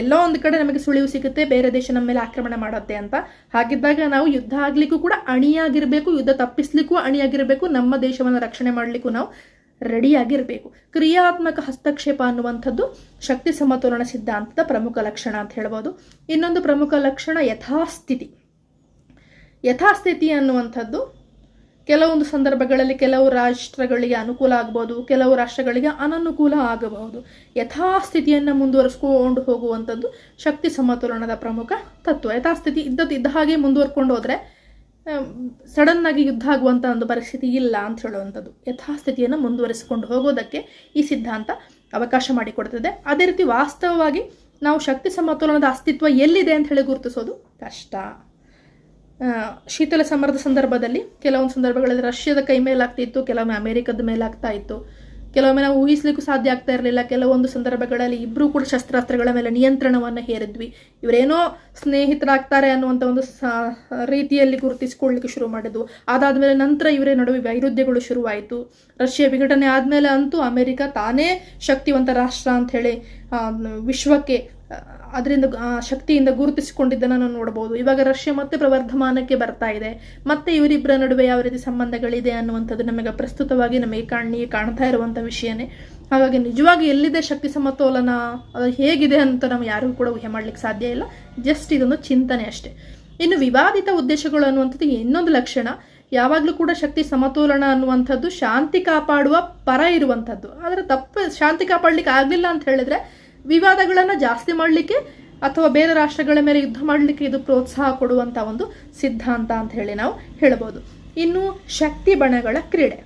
ಎಲ್ಲೋ ಒಂದು ಕಡೆ ನಮಗೆ ಸುಳಿವು ಸಿಗುತ್ತೆ, ಬೇರೆ ದೇಶ ನಮ್ಮ ಮೇಲೆ ಆಕ್ರಮಣ ಮಾಡುತ್ತೆ ಅಂತ. ಹಾಗಿದ್ದಾಗ ನಾವು ಯುದ್ಧ ಆಗ್ಲಿಕ್ಕೂ ಕೂಡ ಅಣಿಯಾಗಿರಬೇಕು, ಯುದ್ಧ ತಪ್ಪಿಸ್ಲಿಕ್ಕೂ ಅಣಿಯಾಗಿರಬೇಕು, ನಮ್ಮ ದೇಶವನ್ನು ರಕ್ಷಣೆ ಮಾಡಲಿಕ್ಕೂ ನಾವು ರೆಡಿಯಾಗಿರಬೇಕು ಕ್ರಿಯಾತ್ಮಕ ಹಸ್ತಕ್ಷೇಪ ಅನ್ನುವಂಥದ್ದು ಶಕ್ತಿ ಸಮತೋಲನ ಸಿದ್ಧಾಂತದ ಪ್ರಮುಖ ಲಕ್ಷಣ ಅಂತ ಹೇಳ್ಬೋದು. ಇನ್ನೊಂದು ಪ್ರಮುಖ ಲಕ್ಷಣ ಯಥಾಸ್ಥಿತಿ. ಯಥಾಸ್ಥಿತಿ ಅನ್ನುವಂಥದ್ದು ಕೆಲವೊಂದು ಸಂದರ್ಭಗಳಲ್ಲಿ ಕೆಲವು ರಾಷ್ಟ್ರಗಳಿಗೆ ಅನುಕೂಲ ಆಗ್ಬೋದು, ಕೆಲವು ರಾಷ್ಟ್ರಗಳಿಗೆ ಅನನುಕೂಲ ಆಗಬಹುದು. ಯಥಾಸ್ಥಿತಿಯನ್ನು ಮುಂದುವರಿಸ್ಕೊಂಡು ಹೋಗುವಂಥದ್ದು ಶಕ್ತಿ ಸಮತೋಲನದ ಪ್ರಮುಖ ತತ್ವ. ಯಥಾಸ್ಥಿತಿ ಇದ್ದದ್ದು ಇದ್ದ ಹಾಗೆ ಮುಂದುವರ್ಕೊಂಡು ಹೋದರೆ ಸಡನ್ ಆಗಿ ಯುದ್ಧ ಆಗುವಂಥ ಒಂದು ಪರಿಸ್ಥಿತಿ ಇಲ್ಲ ಅಂತ ಹೇಳುವಂಥದ್ದು. ಯಥಾಸ್ಥಿತಿಯನ್ನು ಮುಂದುವರಿಸಿಕೊಂಡು ಹೋಗೋದಕ್ಕೆ ಈ ಸಿದ್ಧಾಂತ ಅವಕಾಶ ಮಾಡಿಕೊಡ್ತದೆ. ಅದೇ ರೀತಿ ವಾಸ್ತವವಾಗಿ ನಾವು ಶಕ್ತಿ ಸಮತೋಲನದ ಅಸ್ತಿತ್ವ ಎಲ್ಲಿದೆ ಅಂತ ಹೇಳಿ ಗುರುತಿಸೋದು ಕಷ್ಟ. ಶೀತಲ ಸಮರದ ಸಂದರ್ಭದಲ್ಲಿ ಕೆಲವೊಂದು ಸಂದರ್ಭಗಳಲ್ಲಿ ರಷ್ಯಾದ ಕೈ ಮೇಲಾಗ್ತಿತ್ತು, ಕೆಲವೊಮ್ಮೆ ಅಮೆರಿಕದ ಮೇಲಾಗ್ತಾ ಇತ್ತು. ಕೆಲವೊಮ್ಮೆ ನಾವು ಊಹಿಸ್ಲಿಕ್ಕೂ ಸಾಧ್ಯ ಆಗ್ತಾ ಇರಲಿಲ್ಲ. ಕೆಲವೊಂದು ಸಂದರ್ಭಗಳಲ್ಲಿ ಇಬ್ಬರೂ ಕೂಡ ಶಸ್ತ್ರಾಸ್ತ್ರಗಳ ಮೇಲೆ ನಿಯಂತ್ರಣವನ್ನು ಹೇರಿದ್ವಿ. ಇವರೇನೋ ಸ್ನೇಹಿತರಾಗ್ತಾರೆ ಅನ್ನುವಂಥ ಒಂದು ರೀತಿಯಲ್ಲಿ ಗುರುತಿಸಿಕೊಳ್ಳಲಿಕ್ಕೆ ಶುರು ಮಾಡಿದ್ವು. ಅದಾದಮೇಲೆ ನಂತರ ಇವರೇ ನಡುವೆ ವೈರುಧ್ಯಗಳು ಶುರುವಾಯಿತು. ರಷ್ಯಾ ವಿಘಟನೆ ಆದಮೇಲೆ ಅಂತೂ ಅಮೆರಿಕ ತಾನೇ ಶಕ್ತಿವಂತ ರಾಷ್ಟ್ರ ಅಂಥೇಳಿ ವಿಶ್ವಕ್ಕೆ ಅದರಿಂದ ಶಕ್ತಿಯಿಂದ ಗುರುತಿಸಿಕೊಂಡಿದ್ದನ್ನು ನಾವು ನೋಡಬಹುದು. ಇವಾಗ ರಷ್ಯಾ ಮತ್ತೆ ಪ್ರವರ್ಧಮಾನಕ್ಕೆ ಬರ್ತಾ ಇದೆ. ಮತ್ತೆ ಇವರಿಬ್ಬರ ನಡುವೆ ಯಾವ ರೀತಿ ಸಂಬಂಧಗಳಿದೆ ಅನ್ನುವಂಥದ್ದು ನಮಗೆ ಪ್ರಸ್ತುತವಾಗಿ ನಮಗೆ ಕಾಣಿ, ಕಾಣ್ತಾ ಇರುವಂಥ ವಿಷಯನೇ. ಹಾಗಾಗಿ ನಿಜವಾಗಿ ಎಲ್ಲಿದೆ ಶಕ್ತಿ ಸಮತೋಲನ ಹೇಗಿದೆ ಅಂತ ನಾವು ಯಾರಿಗೂ ಕೂಡ ಊಹೆ ಮಾಡ್ಲಿಕ್ಕೆ ಸಾಧ್ಯ ಇಲ್ಲ. ಜಸ್ಟ್ ಇದೊಂದು ಚಿಂತನೆ ಅಷ್ಟೇ. ಇನ್ನು ವಿವಾದಿತ ಉದ್ದೇಶಗಳು ಅನ್ನುವಂಥದ್ದು ಇನ್ನೊಂದು ಲಕ್ಷಣ. ಯಾವಾಗಲೂ ಕೂಡ ಶಕ್ತಿ ಸಮತೋಲನ ಅನ್ನುವಂಥದ್ದು ಶಾಂತಿ ಕಾಪಾಡುವ ಪರ ಇರುವಂಥದ್ದು. ಆದರೆ ತಪ್ಪು, ಶಾಂತಿ ಕಾಪಾಡಲಿಕ್ಕೆ ಆಗಲಿಲ್ಲ ಅಂತ ಹೇಳಿದ್ರೆ ವಿವಾದಗಳನ್ನು ಜಾಸ್ತಿ ಮಾಡಲಿಕ್ಕೆ ಅಥವಾ ಬೇರೆ ರಾಷ್ಟ್ರಗಳ ಮೇಲೆ ಯುದ್ಧ ಮಾಡಲಿಕ್ಕೆ ಇದು ಪ್ರೋತ್ಸಾಹ ಕೊಡುವಂಥ ಒಂದು ಸಿದ್ಧಾಂತ ಅಂತ ಹೇಳಿ ನಾವು ಹೇಳ್ಬೋದು. ಇನ್ನು ಶಕ್ತಿ ಬಣಗಳ ಕ್ರೀಡೆ.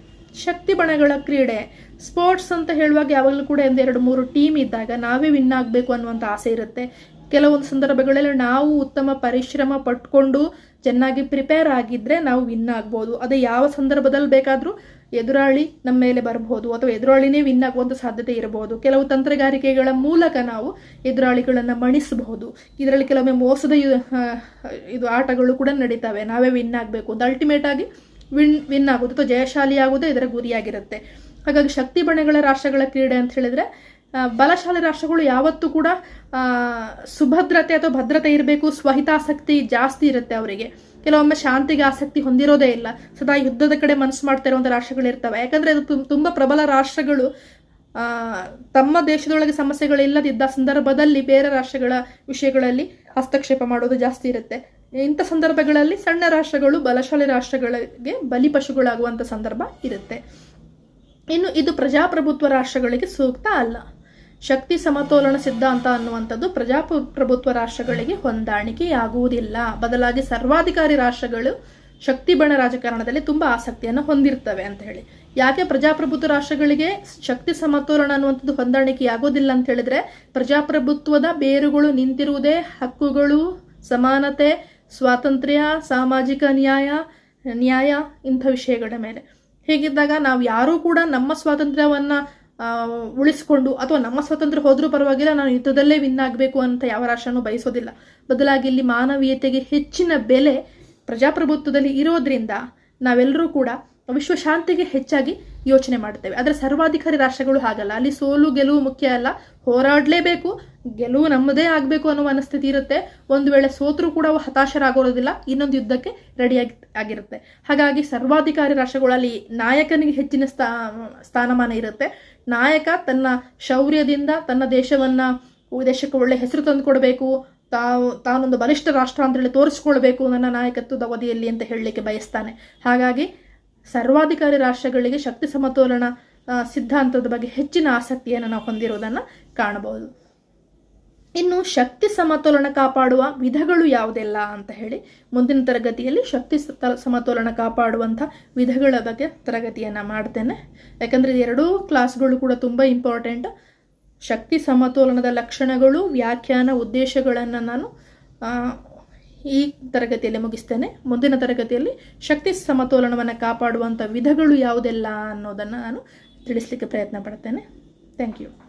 ಶಕ್ತಿ ಬಣಗಳ ಕ್ರೀಡೆ. ಸ್ಪೋರ್ಟ್ಸ್ ಅಂತ ಹೇಳುವಾಗ ಯಾವಾಗಲೂ ಕೂಡ ಒಂದು ಎರಡು ಮೂರು ಟೀಮ್ ಇದ್ದಾಗ ನಾವೇ ವಿನ್ ಆಗಬೇಕು ಅನ್ನುವಂಥ ಆಸೆ ಇರುತ್ತೆ. ಕೆಲವೊಂದು ಸಂದರ್ಭಗಳಲ್ಲಿ ನಾವು ಉತ್ತಮ ಪರಿಶ್ರಮ ಪಟ್ಕೊಂಡು ಚೆನ್ನಾಗಿ ಪ್ರಿಪೇರ್ ಆಗಿದ್ರೆ ನಾವು ವಿನ್ ಆಗ್ಬೋದು. ಅದೇ ಯಾವ ಸಂದರ್ಭದಲ್ಲಿ ಬೇಕಾದರೂ ಎದುರಾಳಿ ನಮ್ಮ ಮೇಲೆ ಬರಬಹುದು ಅಥವಾ ಎದುರಾಳಿನೇ ವಿನ್ ಆಗುವಂಥ ಸಾಧ್ಯತೆ ಇರಬಹುದು. ಕೆಲವು ತಂತ್ರಗಾರಿಕೆಗಳ ಮೂಲಕ ನಾವು ಎದುರಾಳಿಗಳನ್ನು ಮಣಿಸಬಹುದು. ಇದರಲ್ಲಿ ಕೆಲವೊಮ್ಮೆ ಮೋಸದ ಇದು ಆಟಗಳು ಕೂಡ ನಡೀತವೆ. ನಾವೇ ವಿನ್ ಆಗಬೇಕು ಅಂತ. ಅಲ್ಟಿಮೇಟ್ ಆಗಿ ವಿನ್ ವಿನ್ ಆಗೋದು ಅಥವಾ ಜಯಶಾಲಿ ಆಗೋದೇ ಇದರ ಗುರಿಯಾಗಿರುತ್ತೆ. ಹಾಗಾಗಿ ಶಕ್ತಿ ಬಣಗಳ ರಾಷ್ಟ್ರಗಳ ಕ್ರೀಡೆ ಅಂತ ಹೇಳಿದ್ರೆ ಬಲಶಾಲಿ ರಾಷ್ಟ್ರಗಳು ಯಾವತ್ತೂ ಕೂಡ ಸುಭದ್ರತೆ ಅಥವಾ ಭದ್ರತೆ ಇರಬೇಕು, ಸ್ವಹಿತಾಸಕ್ತಿ ಜಾಸ್ತಿ ಇರುತ್ತೆ ಅವರಿಗೆ. ಕೆಲವೊಮ್ಮೆ ಶಾಂತಿಗೆ ಆಸಕ್ತಿ ಹೊಂದಿರೋದೇ ಇಲ್ಲ. ಸದಾ ಯುದ್ಧದ ಕಡೆ ಮನಸ್ಸು ಮಾಡ್ತಾ ಇರುವಂಥ ರಾಷ್ಟ್ರಗಳು ಇರ್ತವೆ ಯಾಕಂದ್ರೆ ಅದು ತುಂಬ ಪ್ರಬಲ ರಾಷ್ಟ್ರಗಳು. ತಮ್ಮ ದೇಶದೊಳಗೆ ಸಮಸ್ಯೆಗಳಿಲ್ಲದಿದ್ದ ಸಂದರ್ಭದಲ್ಲಿ ಬೇರೆ ರಾಷ್ಟ್ರಗಳ ವಿಷಯಗಳಲ್ಲಿ ಹಸ್ತಕ್ಷೇಪ ಮಾಡೋದು ಜಾಸ್ತಿ ಇರುತ್ತೆ. ಇಂಥ ಸಂದರ್ಭಗಳಲ್ಲಿ ಸಣ್ಣ ರಾಷ್ಟ್ರಗಳು ಬಲಶಾಲಿ ರಾಷ್ಟ್ರಗಳಿಗೆ ಬಲಿಪಶುಗಳಾಗುವಂಥ ಸಂದರ್ಭ ಇರುತ್ತೆ. ಇನ್ನು ಇದು ಪ್ರಜಾಪ್ರಭುತ್ವ ರಾಷ್ಟ್ರಗಳಿಗೆ ಸೂಕ್ತ ಅಲ್ಲ. ಶಕ್ತಿ ಸಮತೋಲನ ಸಿದ್ಧಾಂತ ಅನ್ನುವಂಥದ್ದು ಪ್ರಜಾಪ್ರಭುತ್ವ ರಾಷ್ಟ್ರಗಳಿಗೆ ಹೊಂದಾಣಿಕೆಯಾಗುವುದಿಲ್ಲ. ಬದಲಾಗಿ ಸರ್ವಾಧಿಕಾರಿ ರಾಷ್ಟ್ರಗಳು ಶಕ್ತಿ ಬಣ ರಾಜಕಾರಣದಲ್ಲಿ ತುಂಬಾ ಆಸಕ್ತಿಯನ್ನು ಹೊಂದಿರ್ತವೆ ಅಂತ ಹೇಳಿ. ಯಾಕೆ ಪ್ರಜಾಪ್ರಭುತ್ವ ರಾಷ್ಟ್ರಗಳಿಗೆ ಶಕ್ತಿ ಸಮತೋಲನ ಅನ್ನುವಂಥದ್ದು ಹೊಂದಾಣಿಕೆಯಾಗೋದಿಲ್ಲ ಅಂತ ಹೇಳಿದ್ರೆ, ಪ್ರಜಾಪ್ರಭುತ್ವದ ಬೇರುಗಳು ನಿಂತಿರುವುದೇ ಹಕ್ಕುಗಳು, ಸಮಾನತೆ, ಸ್ವಾತಂತ್ರ್ಯ, ಸಾಮಾಜಿಕ ನ್ಯಾಯ ನ್ಯಾಯ ಇಂಥ ವಿಷಯಗಳ ಮೇಲೆ. ಹೀಗಿದ್ದಾಗ ನಾವು ಯಾರೂ ಕೂಡ ನಮ್ಮ ಸ್ವಾತಂತ್ರ್ಯವನ್ನು ಉಳಿಸ್ಕೊಂಡು ಅಥವಾ ನಮ್ಮ ಸ್ವಾತಂತ್ರ್ಯ ಹೋದರೂ ಪರವಾಗಿಲ್ಲ, ನಾನು ಯುದ್ಧದಲ್ಲೇ ವಿನ್ ಆಗಬೇಕು ಅಂತ ಯಾವ ರಾಷ್ಟ್ರನೂ ಬಯಸೋದಿಲ್ಲ. ಬದಲಾಗಿ ಇಲ್ಲಿ ಮಾನವೀಯತೆಗೆ ಹೆಚ್ಚಿನ ಬೆಲೆ ಪ್ರಜಾಪ್ರಭುತ್ವದಲ್ಲಿ ಇರೋದ್ರಿಂದ ನಾವೆಲ್ಲರೂ ಕೂಡ ವಿಶ್ವಶಾಂತಿಗೆ ಹೆಚ್ಚಾಗಿ ಯೋಚನೆ ಮಾಡ್ತೇವೆ ಆದರೆ ಸರ್ವಾಧಿಕಾರಿ ರಾಷ್ಟ್ರಗಳು ಹಾಗಲ್ಲ. ಅಲ್ಲಿ ಸೋಲು, ಗೆಲುವು ಮುಖ್ಯ ಅಲ್ಲ. ಹೋರಾಡಲೇಬೇಕು. ಗೆಲುವು ನಮ್ಮದೇ ಆಗಬೇಕು ಅನ್ನೋ ಮನಸ್ಥಿತಿ ಇರುತ್ತೆ. ಒಂದು ವೇಳೆ ಸೋತರೂ ಕೂಡ ಹತಾಶರಾಗೋದಿಲ್ಲ. ಇನ್ನೊಂದು ಯುದ್ಧಕ್ಕೆ ರೆಡಿಯಾಗಿ ಆಗಿರುತ್ತೆ. ಹಾಗಾಗಿ ಸರ್ವಾಧಿಕಾರಿ ರಾಷ್ಟ್ರಗಳಲ್ಲಿ ನಾಯಕನಿಗೆ ಹೆಚ್ಚಿನ ಸ್ಥಾ, ಸ್ಥಾನಮಾನ ಇರುತ್ತೆ. ನಾಯಕ ತನ್ನ ಶೌರ್ಯದಿಂದ ತನ್ನ ದೇಶವನ್ನ, ದೇಶಕ್ಕೆ ಒಳ್ಳೆ ಹೆಸರು ತಂದು ಕೊಡಬೇಕು. ತಾವು, ತಾನೊಂದು ಬಲಿಷ್ಠ ರಾಷ್ಟ್ರ ಅಂತ ಹೇಳಿ ತೋರಿಸ್ಕೊಳ್ಬೇಕು ನನ್ನ ನಾಯಕತ್ವದ ಅವಧಿಯಲ್ಲಿ ಅಂತ ಹೇಳಲಿಕ್ಕೆ ಬಯಸ್ತಾನೆ. ಹಾಗಾಗಿ ಸರ್ವಾಧಿಕಾರಿ ರಾಷ್ಟ್ರಗಳಿಗೆ ಶಕ್ತಿ ಸಮತೋಲನ ಸಿದ್ಧಾಂತದ ಬಗ್ಗೆ ಹೆಚ್ಚಿನ ಆಸಕ್ತಿಯನ್ನು ನಾವು ಹೊಂದಿರುವುದನ್ನು ಕಾಣಬಹುದು. ಇನ್ನು ಶಕ್ತಿ ಸಮತೋಲನ ಕಾಪಾಡುವ ವಿಧಗಳು ಯಾವುದೆಲ್ಲ ಅಂತ ಹೇಳಿ ಮುಂದಿನ ತರಗತಿಯಲ್ಲಿ ಶಕ್ತಿ ಸಮತೋಲನ ಕಾಪಾಡುವಂಥ ವಿಧಗಳ ಬಗ್ಗೆ ತರಗತಿಯನ್ನು ಮಾಡ್ತೇನೆ. ಯಾಕಂದರೆ ಎರಡೂ ಕ್ಲಾಸ್ಗಳು ಕೂಡ ತುಂಬ ಇಂಪಾರ್ಟೆಂಟ್ ಶಕ್ತಿ ಸಮತೋಲನದ ಲಕ್ಷಣಗಳು, ವ್ಯಾಖ್ಯಾನ ಉದ್ದೇಶಗಳನ್ನು ನಾನು ಈ ತರಗತಿಯಲ್ಲಿ ಮುಗಿಸ್ತೇನೆ. ಮುಂದಿನ ತರಗತಿಯಲ್ಲಿ ಶಕ್ತಿ ಸಮತೋಲನವನ್ನು ಕಾಪಾಡುವಂಥ ವಿಧಗಳು ಯಾವುದೆಲ್ಲ ಅನ್ನೋದನ್ನು ನಾನು ತಿಳಿಸ್ಲಿಕ್ಕೆ ಪ್ರಯತ್ನ ಪಡ್ತೇನೆ. Thank you